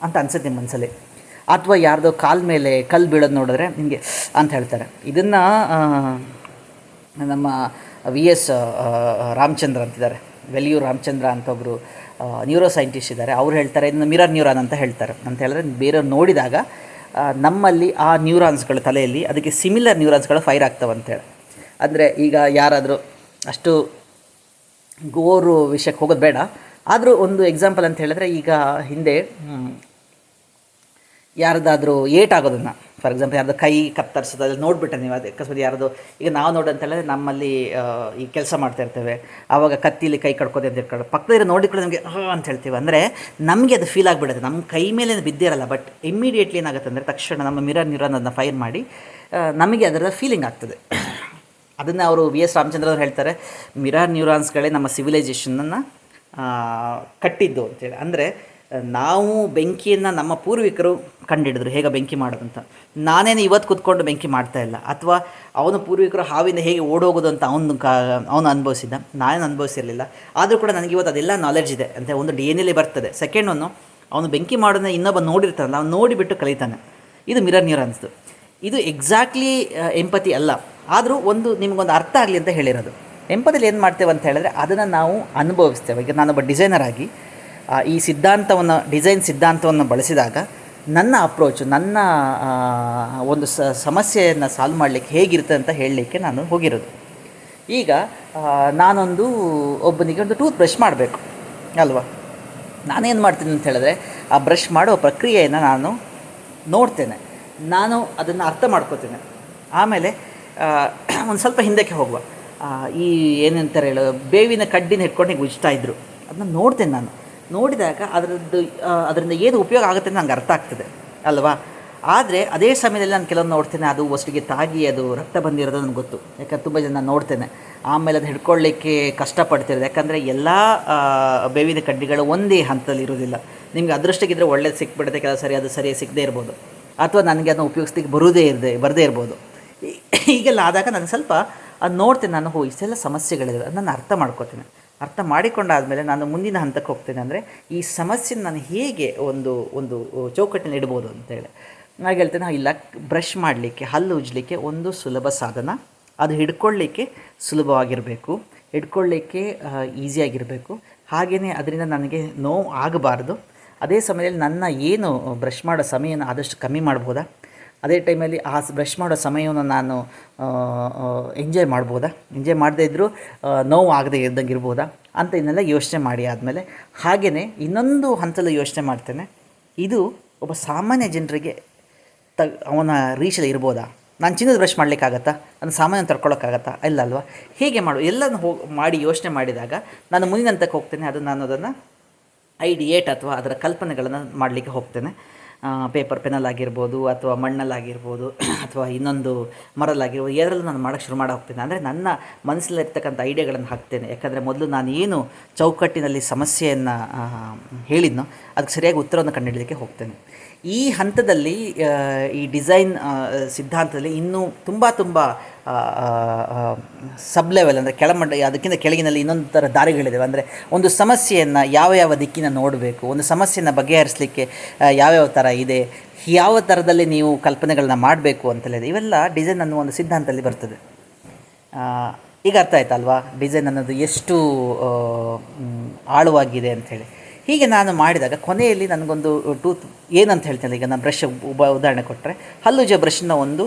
ಅಂತ ಅನ್ಸುತ್ತೆ ನಿಮ್ಮ ಮನಸ್ಸಲ್ಲಿ ಅಥವಾ ಯಾರ್ದೋ ಕಾಲ್ ಮೇಲೆ ಕಲ್ಲು ಬೀಳೋದು ನೋಡಿದ್ರೆ ನಿಮಗೆ ಅಂತ ಹೇಳ್ತಾರೆ. ಇದನ್ನು ನಮ್ಮ ವಿ ಎಸ್ ರಾಮಚಂದ್ರ ಅಂತಿದ್ದಾರೆ. ವೆಲಿಯೂರ್ ರಾಮಚಂದ್ರ ಅಂತ ಒಬ್ಬರು ನ್ಯೂರೋ ಸೈಂಟಿಸ್ಟ್ ಇದ್ದಾರೆ. ಅವ್ರು ಹೇಳ್ತಾರೆ, ಇದನ್ನು ಮಿರರ್ ನ್ಯೂರಾನ್ ಅಂತ ಹೇಳ್ತಾರೆ. ಅಂತ ಹೇಳಿದ್ರೆ, ಬೇರೆಯವ್ರು ನೋಡಿದಾಗ ನಮ್ಮಲ್ಲಿ ಆ ನ್ಯೂರಾನ್ಸ್ಗಳು ತಲೆಯಲ್ಲಿ ಅದಕ್ಕೆ ಸಿಮಿಲರ್ ನ್ಯೂರಾನ್ಸ್ಗಳು ಫೈರ್ ಆಗ್ತವೆ ಅಂತೇಳಿ ಅಂದರೆ ಈಗ ಯಾರಾದರೂ ಅಷ್ಟು ಗೋರು ವಿಷಯಕ್ಕೆ ಹೋಗೋದು ಬೇಡ. ಆದರೂ ಒಂದು ಎಕ್ಸಾಂಪಲ್ ಅಂತ ಹೇಳಿದ್ರೆ ಈಗ ಹಿಂದೆ ಯಾರದಾದರೂ ಯಾರ್ದಾದ್ರೂ ಏಟ್ ಆಗೋದನ್ನು. ಫಾರ್ ಎಕ್ಸಾಂಪಲ್ ಯಾರ್ದು ಕೈ ಕತ್ತರಿಸೋದು ಅಲ್ಲಿ ನೋಡಿಬಿಟ್ಟೆ ನೀವು ಅದು, ಅಕಸ್ಮಾತ್ ಯಾರ್ದು, ಈಗ ನಾವು ಹೇಳಿದ್ರೆ ನಮ್ಮಲ್ಲಿ ಈ ಕೆಲಸ ಮಾಡ್ತಾ ಇರ್ತೇವೆ. ಆವಾಗ ಕತ್ತಿಲಿ ಕೈ ಕಡ್ಕೋದೆ ಅಂತ ಹೇಳ್ಕೊಂಡು ಪಕ್ಕದಲ್ಲಿ ನೋಡಿ ಕೂಡ ನಮಗೆ, ಹಾಂ ಅಂತ ಹೇಳ್ತೀವಿ. ಅಂದರೆ ನಮಗೆ ಅದು ಫೀಲ್ ಆಗಿಬಿಡುತ್ತೆ. ನಮ್ಮ ಕೈ ಮೇಲೆ ಬಿದ್ದಿರಲ್ಲ ಬಟ್ ಇಮ್ಮಿಡಿಯೇಟ್ಲಿ ಏನಾಗುತ್ತೆ ಅಂದರೆ ತಕ್ಷಣ ನಮ್ಮ ಮಿರರ್ ನ್ಯೂರಾನ್ ಅದನ್ನ ಫೈರ್ ಮಾಡಿ ನಮಗೆ ಅದರ ಫೀಲಿಂಗ್ ಆಗ್ತದೆ. ಅದನ್ನು ಅವರು ವಿ ಎಸ್ ರಾಮಚಂದ್ರ ಅವರು ಹೇಳ್ತಾರೆ ಮಿರರ್ ನ್ಯೂರಾನ್ಸ್ಗಳೇ ನಮ್ಮ ಸಿವಿಲೈಸೇಷನನ್ನು ಕಟ್ಟಿದ್ದು ಅಂತೇಳಿ ಅಂದರೆ ನಾವು ಬೆಂಕಿಯನ್ನು ನಮ್ಮ ಪೂರ್ವಿಕರು ಕಂಡಿಡಿದ್ರು. ಹೇಗೆ ಬೆಂಕಿ ಮಾಡೋದಂತ. ನಾನೇನು ಇವತ್ತು ಕೂತ್ಕೊಂಡು ಬೆಂಕಿ ಮಾಡ್ತಾ ಇಲ್ಲ. ಅಥವಾ ಅವನ ಪೂರ್ವಿಕರು ಹಾವಿಂದ ಹೇಗೆ ಓಡೋಗೋದು ಅಂತ ಅವನು ಕಾ, ಅವನು ಅನುಭವಿಸಿದ್ದ. ನಾನೇನು ಅನುಭವಿಸಿರಲಿಲ್ಲ. ಆದರೂ ಕೂಡ ನನಗೆ ಇವತ್ತು ಅದೆಲ್ಲ ನಾಲೆಡ್ಜ್ ಇದೆ. ಅಂತ ಒಂದು ಡಿ ಎನ್ ಎಲ್ಲಿ ಬರ್ತದೆ. ಸೆಕೆಂಡ್ ಒಂದು ಅವನು ಬೆಂಕಿ ಮಾಡೋದನ್ನ ಇನ್ನೊಬ್ಬ ನೋಡಿರ್ತಾನಲ್ಲ, ಅವ್ನು ನೋಡಿಬಿಟ್ಟು ಕಲಿತಾನೆ. ಇದು ಮಿರರ್ ನ್ಯೂರಾನ್ಸ್ದು ಇದು ಎಕ್ಸಾಕ್ಟ್ಲಿ ಎಂಪತಿ ಅಲ್ಲ. ಆದರೂ ಒಂದು ನಿಮಗೊಂದು ಅರ್ಥ ಆಗಲಿ ಅಂತ ಹೇಳಿರೋದು. ಎಂಪತಿಲಿ ಏನು ಮಾಡ್ತೇವೆ ಅಂತ ಹೇಳಿದ್ರೆ, ಅದನ್ನು ನಾವು ಅನುಭವಿಸ್ತೇವೆ. ಈಗ ನಾನೊಬ್ಬ ಡಿಸೈನರ್ ಆಗಿ ಈ ಸಿದ್ಧಾಂತವನ್ನು ಡಿಸೈನ್ ಸಿದ್ಧಾಂತವನ್ನು ಬಳಸಿದಾಗ ನನ್ನ ಅಪ್ರೋಚು ನನ್ನ ಒಂದು ಸಮಸ್ಯೆಯನ್ನು ಸಾಲ್ವ್ ಮಾಡಲಿಕ್ಕೆ ಹೇಗಿರುತ್ತೆ ಅಂತ ಹೇಳಲಿಕ್ಕೆ ನಾನು ಹೋಗಿರೋದು. ಈಗ ಆ, ನಾನೊಂದು ಒಬ್ಬನಿಗೆ ಒಂದು ಟೂತ್ ಬ್ರಷ್ ಮಾಡಬೇಕು ಅಲ್ವಾ? ನಾನೇನು ಮಾಡ್ತೀನಿ ಅಂತ ಹೇಳಿದ್ರೆ ಆ ಬ್ರಷ್ ಮಾಡೋ ಪ್ರಕ್ರಿಯೆಯನ್ನು ನಾನು ನೋಡ್ತೇನೆ. ನಾನು ಅದನ್ನು ಅರ್ಥ ಮಾಡ್ಕೋತೇನೆ. ಆಮೇಲೆ ಒಂದು ಸ್ವಲ್ಪ ಹಿಂದಕ್ಕೆ ಹೋಗುವ. ಆ, ಈ ಏನಂತಾರೆ ಹೇಳೋ ಬೇವಿನ ಕಡ್ಡಿನ ಹಿಡ್ಕೊಂಡು ಹಿಂಗೆ ಉಜ್ತಾ ಇದ್ದರು ಅದನ್ನ ನೋಡ್ತೇನೆ ನಾನು. ನೋಡಿದಾಗ ಅದರದ್ದು ಅದರಿಂದ ಏನು ಉಪಯೋಗ ಆಗುತ್ತೆ ಅಂತ ನಂಗೆ ಅರ್ಥ ಆಗ್ತದೆ, ಅಲ್ವಾ? ಆದರೆ ಅದೇ ಸಮಯದಲ್ಲಿ ನಾನು ಕೆಲವೊಂದು ನೋಡ್ತೇನೆ, ಅದು ಒಟ್ಟಿಗೆ ತಾಗಿ ಅದು ರಕ್ತ ಬಂದಿರೋದು ನನಗೆ ಗೊತ್ತು. ಯಾಕಂದ್ರೆ ತುಂಬ ಜನ ನೋಡ್ತೇನೆ. ಆಮೇಲೆ ಅದು ಹಿಡ್ಕೊಳ್ಳಿಕ್ಕೆ ಕಷ್ಟಪಡ್ತಿರೋದು. ಯಾಕಂದರೆ ಎಲ್ಲ ಬೇವಿನ ಕಡ್ಡಿಗಳು ಒಂದೇ ಹಂತದಲ್ಲಿ ಇರೋದಿಲ್ಲ ನಿಮಗೆ ಅದೃಷ್ಟಕ್ಕಿದ್ರೆ ಒಳ್ಳೇದು ಸಿಕ್ಬಿಡುತ್ತೆ, ಕೆಲವು ಸರಿ ಅದು ಸರಿಯಾಗಿ ಸಿಗದೇ ಇರ್ಬೋದು. ಅಥವಾ ನನಗೆ ಅದನ್ನು ಉಪಯೋಗಿಸ್ಲಿಕ್ಕೆ ಬರೋದೇ ಇರದೆ, ಬರದೇ ಇರ್ಬೋದು. ಹೀಗೆಲ್ಲ ಆದಾಗ ನಾನು ಸ್ವಲ್ಪ ಅದು ನೋಡ್ತೇನೆ ನಾನು ಹೋ ಇಷ್ಟೆಲ್ಲ ಸಮಸ್ಯೆಗಳಿದೆ ನಾನು ಅರ್ಥ ಮಾಡ್ಕೋತೀನಿ ಅರ್ಥ ಮಾಡಿಕೊಂಡಾದಮೇಲೆ ನಾನು ಮುಂದಿನ ಹಂತಕ್ಕೆ ಹೋಗ್ತೇನೆ ಅಂದರೆ ಈ ಸಮಸ್ಯೆ ನಾನು ಹೇಗೆ ಒಂದು ಒಂದು ಚೌಕಟ್ಟಿನಲ್ಲಿ ಇಡ್ಬೋದು ಅಂತೇಳಿ ನಾನು ಹೇಳ್ತೇನೆ ಇಲ್ಲ ಬ್ರಷ್ ಮಾಡಲಿಕ್ಕೆ, ಹಲ್ಲು ಉಜ್ಜಲಿಕ್ಕೆ ಒಂದು ಸುಲಭ ಸಾಧನ. ಅದು ಹಿಡ್ಕೊಳ್ಳಿಕ್ಕೆ ಸುಲಭವಾಗಿರಬೇಕು. ಹಿಡ್ಕೊಳ್ಳಿಕ್ಕೆ ಈಸಿಯಾಗಿರಬೇಕು ಹಾಗೆಯೇ ಅದರಿಂದ ನನಗೆ ನೋವು ಆಗಬಾರ್ದು. ಅದೇ ಸಮಯದಲ್ಲಿ ನನ್ನ ಏನು ಬ್ರಷ್ ಮಾಡೋ ಸಮಯನ ಆದಷ್ಟು ಕಮ್ಮಿ ಮಾಡ್ಬೋದಾ? ಅದೇ ಟೈಮಲ್ಲಿ ಆ ಬ್ರಷ್ ಮಾಡೋ ಸಮಯವನ್ನು ನಾನು ಎಂಜಾಯ್ ಮಾಡ್ಬೋದಾ? ಎಂಜಾಯ್ ಮಾಡದೇ ಇದ್ದರೂ ನೋವು ಆಗದೆ ಇದ್ದಂಗೆ ಇರ್ಬೋದಾ? ಅಂತ ಇದನ್ನೆಲ್ಲ ಯೋಚನೆ ಮಾಡಿ ಆದಮೇಲೆ ಹಾಗೆಯೇ ಇನ್ನೊಂದು ಹಂತದಲ್ಲಿ ಯೋಚನೆ ಮಾಡ್ತೇನೆ. ಇದು ಒಬ್ಬ ಸಾಮಾನ್ಯ ಜನರಿಗೆ ತ, ಅವನ ರೀಚಲ್ಲಿ ಇರ್ಬೋದಾ? ನಾನು ಚಿನ್ನದ ಬ್ರಷ್ ಮಾಡಲಿಕ್ಕಾಗತ್ತಾ? ನಾನು ಸಾಮಾನ್ಯ ತರ್ಕೊಳ್ಳೋಕ್ಕಾಗತ್ತಾ ಇಲ್ಲ ಅಲ್ವಾ? ಹೇಗೆ ಮಾಡು? ಎಲ್ಲನೂ ಹೋಗಿ ಮಾಡಿ ಯೋಚನೆ ಮಾಡಿದಾಗ ನಾನು ಮುಂದಿನ ಹಂತಕ್ಕೆ ಹೋಗ್ತೇನೆ, ಅದು ನಾನು ಅದನ್ನು ಐಡಿಯೇಟ್ ಅಥವಾ ಅದರ ಕಲ್ಪನೆಗಳನ್ನು ಮಾಡಲಿಕ್ಕೆ ಹೋಗ್ತೇನೆ. ಪೇಪರ್ ಪೆನಲ್ಲಾಗಿರ್ಬೋದು ಅಥವಾ ಮಣ್ಣಲ್ಲಾಗಿರ್ಬೋದು, ಅಥವಾ ಇನ್ನೊಂದು ಮರಲ್ಲಾಗಿರ್ಬೋದು ಇದರಲ್ಲೂ ನಾನು ಮಾಡೋಕ್ಕೆ ಶುರು ಮಾಡಿ ಹೋಗ್ತೇನೆ. ಅಂದರೆ ನನ್ನ ಮನಸ್ಸಲ್ಲಿರ್ತಕ್ಕಂಥ ಐಡಿಯಾಗಳನ್ನು ಹಾಕ್ತೇನೆ. ಯಾಕಂದರೆ ಮೊದಲು ನಾನು ಏನು ಚೌಕಟ್ಟಿನಲ್ಲಿ ಸಮಸ್ಯೆಯನ್ನು ಹೇಳಿದ್ನೋ, ಅದಕ್ಕೆ ಸರಿಯಾಗಿ ಉತ್ತರವನ್ನು ಕಂಡುಹಿಡಲಿಕ್ಕೆ ಹೋಗ್ತೇನೆ. ಈ ಹಂತದಲ್ಲಿ ಈ ಡಿಸೈನ್ ಸಿದ್ಧಾಂತದಲ್ಲಿ ಇನ್ನೂ ತುಂಬ ತುಂಬ ಸಬ್ ಲೆವೆಲ್ ಅಂದರೆ ಕೆಳಮಟ್ಟ ಅದಕ್ಕಿಂತ ಕೆಳಗಿನಲ್ಲಿ ಇನ್ನೊಂದು ಥರ ದಾರಿಗಳಿದ್ದಾವೆ ಅಂದರೆ ಒಂದು ಸಮಸ್ಯೆಯನ್ನು ಯಾವ ಯಾವ ದಿಕ್ಕಿನ ನೋಡಬೇಕು, ಒಂದು ಸಮಸ್ಯೆಯನ್ನು ಬಗೆಹರಿಸಲಿಕ್ಕೆ ಯಾವ್ಯಾವ ಥರ ಇದೆ, ಯಾವ ಥರದಲ್ಲಿ ನೀವು ಕಲ್ಪನೆಗಳನ್ನ ಮಾಡಬೇಕು ಅಂತೇಳಿದೆ ಇವೆಲ್ಲ ಡಿಸೈನ್ ಅನ್ನೋ ಒಂದು ಸಿದ್ಧಾಂತದಲ್ಲಿ ಬರ್ತದೆ. ಈಗ ಅರ್ಥ ಆಯ್ತಲ್ವಾ ಡಿಸೈನ್ ಅನ್ನೋದು ಎಷ್ಟು ಆಳವಾಗಿದೆ ಅಂಥೇಳಿ ಹೀಗೆ ನಾನು ಮಾಡಿದಾಗ ಕೊನೆಯಲ್ಲಿ ನನಗೊಂದು ಟೂತ್ ಏನಂತ ಹೇಳ್ತೇನೆ, ಈಗ ನಾನು ಬ್ರಷ್ ಉಬ ಉದಾಹರಣೆ ಕೊಟ್ಟರೆ ಹಲ್ಲುಜ ಬ್ರಷ್ನ ಒಂದು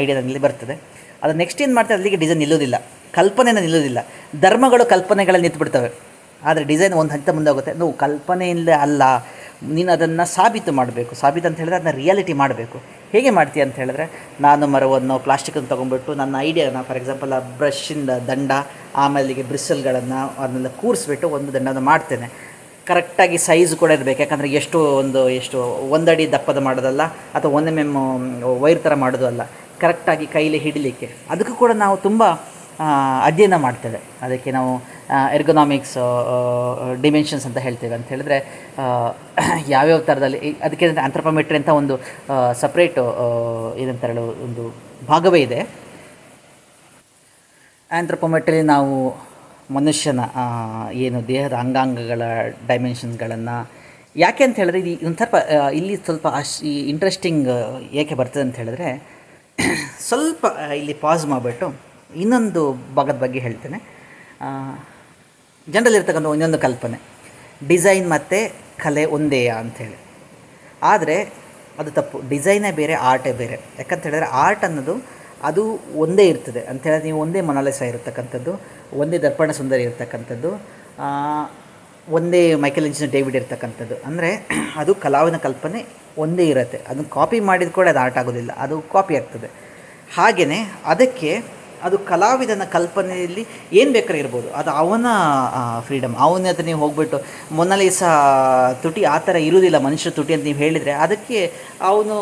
ಐಡಿಯಾ ನನ್ನಲ್ಲಿ ಬರ್ತದೆ. ಅದು ನೆಕ್ಸ್ಟ್ ಏನು ಮಾಡ್ತಾರೆ ಅಲ್ಲಿಗೆ ಡಿಸೈನ್ ನಿಲ್ಲೋದಿಲ್ಲ ಕಲ್ಪನೆನ ನಿಲ್ಲೋದಿಲ್ಲ ಧರ್ಮಗಳು ಕಲ್ಪನೆಗಳಲ್ಲಿ ನಿಂತುಬಿಡ್ತವೆ. ಆದರೆ ಡಿಸೈನ್ ಒಂದು ಹಂತ ಮುಂದೆ ಹೋಗುತ್ತೆ. ನೀವು ಕಲ್ಪನೆಯಿಂದ ಅಲ್ಲ. ನೀನು ಅದನ್ನು ಸಾಬೀತು ಮಾಡಬೇಕು. ಸಾಬೀತು ಅಂತ ಹೇಳಿದ್ರೆ ಅದನ್ನ ರಿಯಾಲಿಟಿ ಮಾಡಬೇಕು. ಹೇಗೆ ಮಾಡ್ತೀಯ ಅಂತ ಹೇಳಿದ್ರೆ, ನಾನು ಮರವನ್ನು ಪ್ಲಾಸ್ಟಿಕನ್ನು ತೊಗೊಂಡ್ಬಿಟ್ಟು ನನ್ನ ಐಡಿಯಾನ ಫಾರ್ ಎಕ್ಸಾಂಪಲ್ ಆ ಬ್ರಷಿಂದ ದಂಡ, ಆಮೇಲೆ ಬ್ರಿಸಲ್ಗಳನ್ನು ಅದನ್ನೆಲ್ಲ ಕೂರಿಸ್ಬಿಟ್ಟು ಒಂದು ದಂಡನ ಮಾಡ್ತೇನೆ. ಕರೆಕ್ಟಾಗಿ ಸೈಜ್ ಕೂಡ ಇರಬೇಕು. ಯಾಕಂದರೆ ಎಷ್ಟು ಒಂದು, ಎಷ್ಟು ಒಂದಡಿ ದಪ್ಪದ ಮಾಡೋದಲ್ಲ, ಅಥವಾ ಒಂದು ಎಂ ವೈರ್ ಥರ ಮಾಡೋದು ಅಲ್ಲ. ಕರೆಕ್ಟಾಗಿ ಕೈಲಿ ಹಿಡಲಿಕ್ಕೆ. ಅದಕ್ಕೂ ಕೂಡ ನಾವು ತುಂಬ ಅಧ್ಯಯನ ಮಾಡ್ತೇವೆ. ಅದಕ್ಕೆ ನಾವು ಎರ್ಗೊನಾಮಿಕ್ಸ್ ಡಿಮೆನ್ಷನ್ಸ್ ಅಂತ ಹೇಳ್ತೇವೆ. ಅಂತ ಹೇಳಿದ್ರೆ ಯಾವ್ಯಾವ ಥರದಲ್ಲಿ ಅದಕ್ಕೆ ಆಂಥ್ರಪೋಮೆಟ್ರಿ ಅಂತ ಒಂದು ಸಪ್ರೇಟು ಏನಂತ ಹೇಳೋ, ಒಂದು ಭಾಗವೇ ಇದೆ. ಆಂಥ್ರಪೋಮೆಟ್ರಿ ನಾವು ಮನುಷ್ಯನ ಏನು ದೇಹದ ಅಂಗಾಂಗಗಳ ಡೈಮೆನ್ಷನ್ಗಳನ್ನು ಯಾಕೆ ಅಂತ ಹೇಳಿದ್ರೆ ಇದು ಒಂದು ಸ್ವಲ್ಪ ಇಲ್ಲಿ ಸ್ವಲ್ಪ ಅಶ್, ಈ ಇಂಟ್ರೆಸ್ಟಿಂಗ್ ಏಕೆ ಬರ್ತದೆ ಅಂತ ಹೇಳಿದ್ರೆ ಸ್ವಲ್ಪ ಇಲ್ಲಿ ಪಾಸ್ ಮಾಡಿಬಿಟ್ಟು ಇನ್ನೊಂದು ಭಾಗದ ಬಗ್ಗೆ ಹೇಳ್ತೇನೆ. ಜನರಲ್ಲಿರ್ತಕ್ಕಂಥ ಇನ್ನೊಂದು ಕಲ್ಪನೆ. ಡಿಸೈನ್ ಮತ್ತು ಕಲೆ ಒಂದೇಯಾ ಅಂಥೇಳಿ ಆದರೆ ಅದು ತಪ್ಪು. ಡಿಸೈನೇ ಬೇರೆ ಆರ್ಟೇ ಬೇರೆ. ಯಾಕಂತ ಹೇಳಿದ್ರೆ ಆರ್ಟ್ ಅನ್ನೋದು ಅದು ಒಂದೇ ಇರ್ತದೆ. ಅಂತ ಹೇಳಿದ್ರೆ ನೀವು ಒಂದೇ ಮೊನಾಲಿಸ ಇರತಕ್ಕಂಥದ್ದು. ಒಂದೇ ದರ್ಪಣ ಸುಂದರಿ ಇರ್ತಕ್ಕಂಥದ್ದು ಒಂದೇ ಮೈಕೆಲ್ ಇಂಜಿನ ಡೇವಿಡ್ ಇರ್ತಕ್ಕಂಥದ್ದು. ಅಂದರೆ ಅದು ಕಲಾವಿನ ಕಲ್ಪನೆ ಒಂದೇ ಇರುತ್ತೆ. ಅದನ್ನು ಕಾಪಿ ಮಾಡಿದ ಕೂಡ ಅದು ಆರ್ಟ್ ಆಗೋದಿಲ್ಲ. ಅದು ಕಾಪಿ ಆಗ್ತದೆ. ಹಾಗೆಯೇ ಅದಕ್ಕೆ ಅದು ಕಲಾವಿದನ ಕಲ್ಪನೆಯಲ್ಲಿ ಏನು ಬೇಕಾದ್ರೆ ಇರ್ಬೋದು. ಅದು ಅವನ ಫ್ರೀಡಮ್ ಅವನೇ ಅದು ನೀವು ಹೋಗ್ಬಿಟ್ಟು ಸಹ ತುಟಿ ಆ ಥರ ಇರುವುದಿಲ್ಲ ಮನುಷ್ಯ ತುಟಿ ಅಂತ ನೀವು ಹೇಳಿದರೆ, ಅದಕ್ಕೆ ಅವನು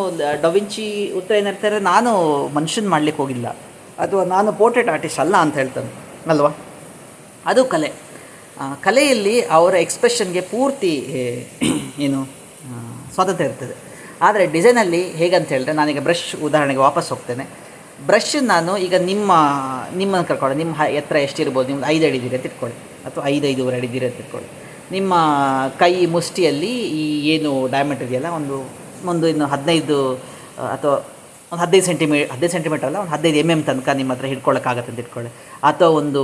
ಡವಿಂಚಿ ಉತ್ತರ ಏನಿರ್ತಾರೆ ನಾನು ಮನುಷ್ಯನ ಮಾಡ್ಲಿಕ್ಕೆ ಹೋಗಿಲ್ಲ. ಅಥವಾ ನಾನು ಪೋರ್ಟ್ರೇಟ್ ಆರ್ಟಿಸ್ಟ್ ಅಲ್ಲ ಅಂತ ಹೇಳ್ತಾನೆ. ಅಲ್ವಾ? ಅದು ಕಲೆ. ಕಲೆಯಲ್ಲಿ ಅವರ ಎಕ್ಸ್ಪ್ರೆಷನ್ಗೆ ಪೂರ್ತಿ ಏನು ಸ್ವತಂತ್ರ ಇರ್ತದೆ. ಆದರೆ ಡಿಸೈನಲ್ಲಿ ಹೇಗಂತ ಹೇಳಿದ್ರೆ ನಾನೀಗ ಬ್ರಷ್ ಉದಾಹರಣೆಗೆ ವಾಪಸ್ ಹೋಗ್ತೇನೆ. ಬ್ರಷ್ ನಾನು ಈಗ ನಿಮ್ಮ, ನಿಮ್ಮನ್ನು ಕರ್ಕೊಳ್ಳಿ ನಿಮ್ಮ ಎತ್ತರ ಎಷ್ಟಿರ್ಬೋದು ನಿಮ್ದು ಐದು ಅಡಿ ಇದ್ದೀರಿ ಅಂತ ಇಟ್ಕೊಳ್ಳಿ. ಅಥವಾ ಐದು, ಐದೂವರೆ ಅಡಿ ಇದ್ದೀರಿ ಅಂತ ಇಟ್ಕೊಳ್ಳಿ. ನಿಮ್ಮ ಕೈ ಮುಷ್ಟಿಯಲ್ಲಿ ಈ ಏನು ಡಯಮಂಡ್ ಇದೆಯಲ್ಲ, ಒಂದು ಒಂದು ಇನ್ನು ಹದಿನೈದು ಅಥವಾ ಒಂದು ಹದಿನೈದು ಸೆಂಟಿಮೀ ಹದಿನೈದು ಸೆಂಟಿಮೀಟರ್ ಅಲ್ಲ, ಒಂದು ಹದಿನೈದು ಎಂ ಎಂ ತನಕ ನಿಮ್ಮ ಹತ್ರ ಹಿಡ್ಕೊಳ್ಳೋಕ್ಕಾಗತ್ತೆ ಅಂತ ಇಟ್ಕೊಳ್ಳಿ. ಅಥವಾ ಒಂದು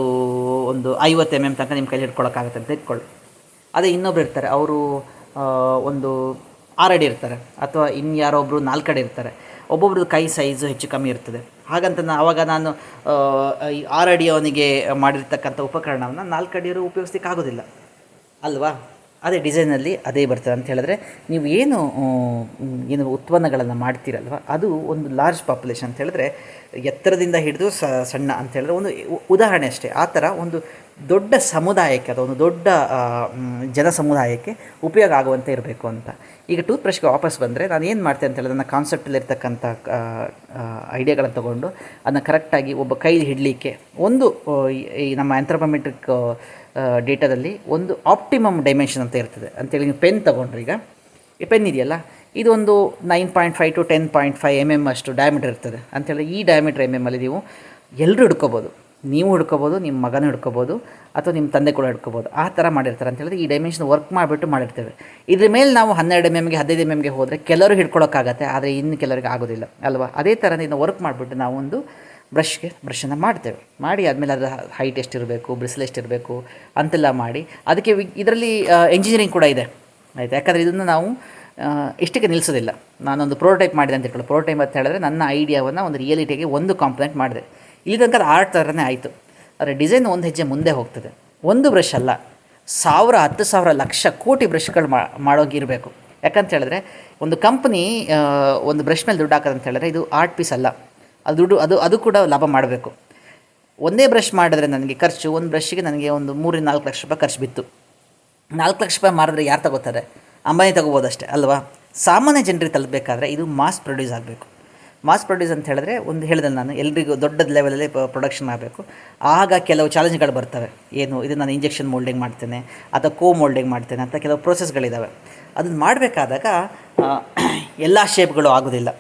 ಒಂದು ಐವತ್ತು ಎಂ ಎಂ ತನಕ ನಿಮ್ಮ ಕೈಲಿ ಹಿಡ್ಕೊಳ್ಳೋಕ್ಕಾಗತ್ತೆ ಅಂತ ಇಟ್ಕೊಳ್ಳಿ. ಅದೇ ಇನ್ನೊಬ್ರು ಇರ್ತಾರೆ, ಅವರು ಒಂದು ಆರಡಿ ಇರ್ತಾರೆ, ಅಥವಾ ಇನ್ಯಾರೊಬ್ಬರು ನಾಲ್ಕಡೆ ಇರ್ತಾರೆ. ಒಬ್ಬೊಬ್ರದ್ದು ಕೈ ಸೈಜು ಹೆಚ್ಚು ಕಮ್ಮಿ ಇರ್ತದೆ. ಹಾಗಂತ ನಾ ಆವಾಗ ನಾನು ಈ ಆರಡಿ ಅವನಿಗೆ ಮಾಡಿರ್ತಕ್ಕಂಥ ಉಪಕರಣವನ್ನು ನಾಲ್ಕಡಿಯವರು ಉಪಯೋಗಿಸ್ಲಿಕ್ಕೆ ಆಗೋದಿಲ್ಲ ಅಲ್ವಾ? ಅದೇ ಡಿಸೈನಲ್ಲಿ ಅದೇ ಬರ್ತದೆ ಅಂತ ಹೇಳಿದ್ರೆ ನೀವು ಏನು ಏನು ಉತ್ಪನ್ನಗಳನ್ನು ಮಾಡ್ತೀರಲ್ವ, ಅದು ಒಂದು ಲಾರ್ಜ್ ಪಾಪ್ಯುಲೇಷನ್ ಅಂತ ಹೇಳಿದ್ರೆ ಎತ್ತರದಿಂದ ಹಿಡಿದು ಸಣ್ಣ ಅಂತ ಹೇಳಿದ್ರೆ ಒಂದು ಉದಾಹರಣೆ ಅಷ್ಟೇ. ಆ ಥರ ಒಂದು ದೊಡ್ಡ ಸಮುದಾಯಕ್ಕೆ ಅಥವಾ ಒಂದು ದೊಡ್ಡ ಜನ ಸಮುದಾಯಕ್ಕೆ ಉಪಯೋಗ ಆಗುವಂತೆ ಇರಬೇಕು ಅಂತ. ಈಗ ಟೂತ್ ಬ್ರಷ್ಗೆ ವಾಪಸ್ ಬಂದರೆ ನಾನು ಏನು ಮಾಡ್ತೇನೆ ಅಂತ ಹೇಳಿದ್ರೆ, ನನ್ನ ಕಾನ್ಸೆಪ್ಟಲ್ಲಿರ್ತಕ್ಕಂಥ ಐಡಿಯಾಗಳನ್ನು ತೊಗೊಂಡು ಅದನ್ನ ಕರೆಕ್ಟಾಗಿ ಒಬ್ಬ ಕೈಲಿ ಹಿಡಲಿಕ್ಕೆ ಒಂದು ಈ- ನಮ್ಮ ಆಂಥ್ರೋಪಮೆಟ್ರಿಕ್ ಡೇಟಾದಲ್ಲಿ ಒಂದು ಆಪ್ಟಿಮಮ್ ಡೈಮೆನ್ಷನ್ ಅಂತ ಇರ್ತದೆ. ಅಂತೇಳಿ ನೀವು ಪೆನ್ ತೊಗೊಂಡ್ರೆ ಈಗ, ಈ ಪೆನ್ ಇದೆಯಲ್ಲ, ಇದೊಂದು nine point five to ten point five M M ಅಷ್ಟು ಡಯಾಮೀಟರ್ ಇರ್ತದೆ. ಅಂತೇಳಿ ಈ ಡಯಾಮೀಟರ್ ಎಂ ಎಂ ಅಲ್ಲಿ ನೀವು ಎಲ್ಲರೂ ಹಿಡ್ಕೋಬೋದು. ನೀವು ಹಿಡ್ಕೋಬೋದು ನಿಮ್ಮ ಮಗನೂ ಹಿಡ್ಕೋಬೋದು, ಅಥವಾ ನಿಮ್ಮ ತಂದೆ ಕೂಡ ಹಿಡ್ಕೋಬೋದು. ಆ ಥರ ಮಾಡಿರ್ತಾರೆ ಅಂತ ಹೇಳಿದ್ರೆ ಈ ಡೈಮೆನ್ಷನ್ ವರ್ಕ್ ಮಾಡಿಬಿಟ್ಟು ಮಾಡಿರ್ತೇವೆ. ಇದ್ರ ಮೇಲೆ ನಾವು ಹನ್ನೆರಡು ಎಂ ಎಮ್ಗೆ ಹದಿನೈದು ಎಂ ಎಮ್ಗೆ ಹೋದರೆ ಕೆಲವರು ಹಿಡ್ಕೊಳೋಕ್ಕಾಗತ್ತೆ, ಆದರೆ ಇನ್ನು ಕೆಲವರಿಗೆ ಆಗೋದಿಲ್ಲ, ಅಲ್ವಾ? ಅದೇ ಥರ ಇದನ್ನು ವರ್ಕ್ ಮಾಡಿಬಿಟ್ಟು ನಾವು ಒಂದು ಬ್ರಷ್ಗೆ ಬ್ರಷನ್ನು ಮಾಡ್ತೇವೆ. ಮಾಡಿ ಆದಮೇಲೆ ಅದರ ಹೈಟ್ ಎಷ್ಟಿರಬೇಕು ಬ್ರಿಸ್ಲ್ ಎಷ್ಟಿರಬೇಕು ಅಂತೆಲ್ಲ ಮಾಡಿ. ಅದಕ್ಕೆ ಇದರಲ್ಲಿ ಇಂಜಿನಿಯರಿಂಗ್ ಕೂಡ ಇದೆ. ಆಯಿತು? ಯಾಕಂದರೆ ಇದನ್ನು ನಾವು ಇಷ್ಟಕ್ಕೆ ನಿಲ್ಲಿಸೋದಿಲ್ಲ ನಾನೊಂದು ಪ್ರೋಟೋಟೈಪ್ ಮಾಡಿದೆ ಅಂತ ಹೇಳ್ಕೊಳ್ಳಿ. ಪ್ರೋಟೈಪ್ ಅಂತ ಹೇಳಿದ್ರೆ ನನ್ನ ಐಡಿಯಾವನ್ನು ಒಂದು ರಿಯಲಿಟಿಗೆ ಒಂದು ಕಾಂಪ್ಲೆಂಟ್ ಮಾಡಿದೆ. ಇಲ್ಲಿ ತನಕ ಆರ್ಟ್ ಥರನೇ ಆಯಿತು. ಆದರೆ ಡಿಸೈನ್ ಒಂದು ಹೆಜ್ಜೆ ಮುಂದೆ ಹೋಗ್ತದೆ. ಒಂದು ಬ್ರಷ್ ಅಲ್ಲ, ಸಾವಿರ, ಹತ್ತು ಸಾವಿರ, ಲಕ್ಷ, ಕೋಟಿ ಬ್ರಷ್ಗಳು ಮಾಡೋಗಿರಬೇಕು. ಯಾಕಂತ ಹೇಳಿದ್ರೆ, ಒಂದು ಕಂಪ್ನಿ ಒಂದು ಬ್ರಷ್ ಮೇಲೆ ದುಡ್ಡು ಹಾಕೋದಂತ ಹೇಳಿದ್ರೆ ಇದು ಆರ್ಟ್ ಪೀಸ್ ಅಲ್ಲ. ಅದು ದುಡ್ಡು, ಅದು ಅದು ಕೂಡ ಲಾಭ ಮಾಡಬೇಕು. ಒಂದೇ ಬ್ರಷ್ ಮಾಡಿದ್ರೆ ನನಗೆ ಖರ್ಚು, ಒಂದು ಬ್ರಷ್ಗೆ ನನಗೆ ಒಂದು ಮೂರಿಂದ ನಾಲ್ಕು ಲಕ್ಷ ರೂಪಾಯಿ ಖರ್ಚು ಬಿತ್ತು. ನಾಲ್ಕು ಲಕ್ಷ ರೂಪಾಯಿ ಮಾರಿದ್ರೆ ಯಾರು ತಗೋತಾರೆ? ಅಂಬಾನಿ ತಗೋಬೋದಷ್ಟೇ, ಅಲ್ವಾ? ಸಾಮಾನ್ಯ ಜನರಿಗೆ ತಲುಪಬೇಕಾದ್ರೆ ಇದು ಮಾಸ್ ಪ್ರೊಡ್ಯೂಸ್ ಆಗಬೇಕು. ಮಾಸ್ ಪ್ರೊಡ್ಯೂಸ್ ಅಂತ ಹೇಳಿದ್ರೆ ಒಂದು ಹೇಳಿದೆ ನಾನು, ಎಲ್ರಿಗೂ ದೊಡ್ಡ ಲೆವೆಲಲ್ಲಿ ಪ್ರೊಡಕ್ಷನ್ ಆಗಬೇಕು ಆಗ ಕೆಲವು ಚಾಲೆಂಜ್ಗಳು ಬರ್ತವೆ. ಏನು ಇದು ನಾನು ಇಂಜೆಕ್ಷನ್ ಮೋಲ್ಡಿಂಗ್ ಮಾಡ್ತೇನೆ, ಅಥವಾ ಕೋ ಮೋಲ್ಡಿಂಗ್ ಮಾಡ್ತೇನೆ, ಅಂತ ಕೆಲವು ಪ್ರೊಸೆಸ್ಗಳಿದ್ದಾವೆ ಅದನ್ನು ಮಾಡಬೇಕಾದಾಗ ಎಲ್ಲ ಶೇಪ್ಗಳು ಆಗೋದಿಲ್ಲ.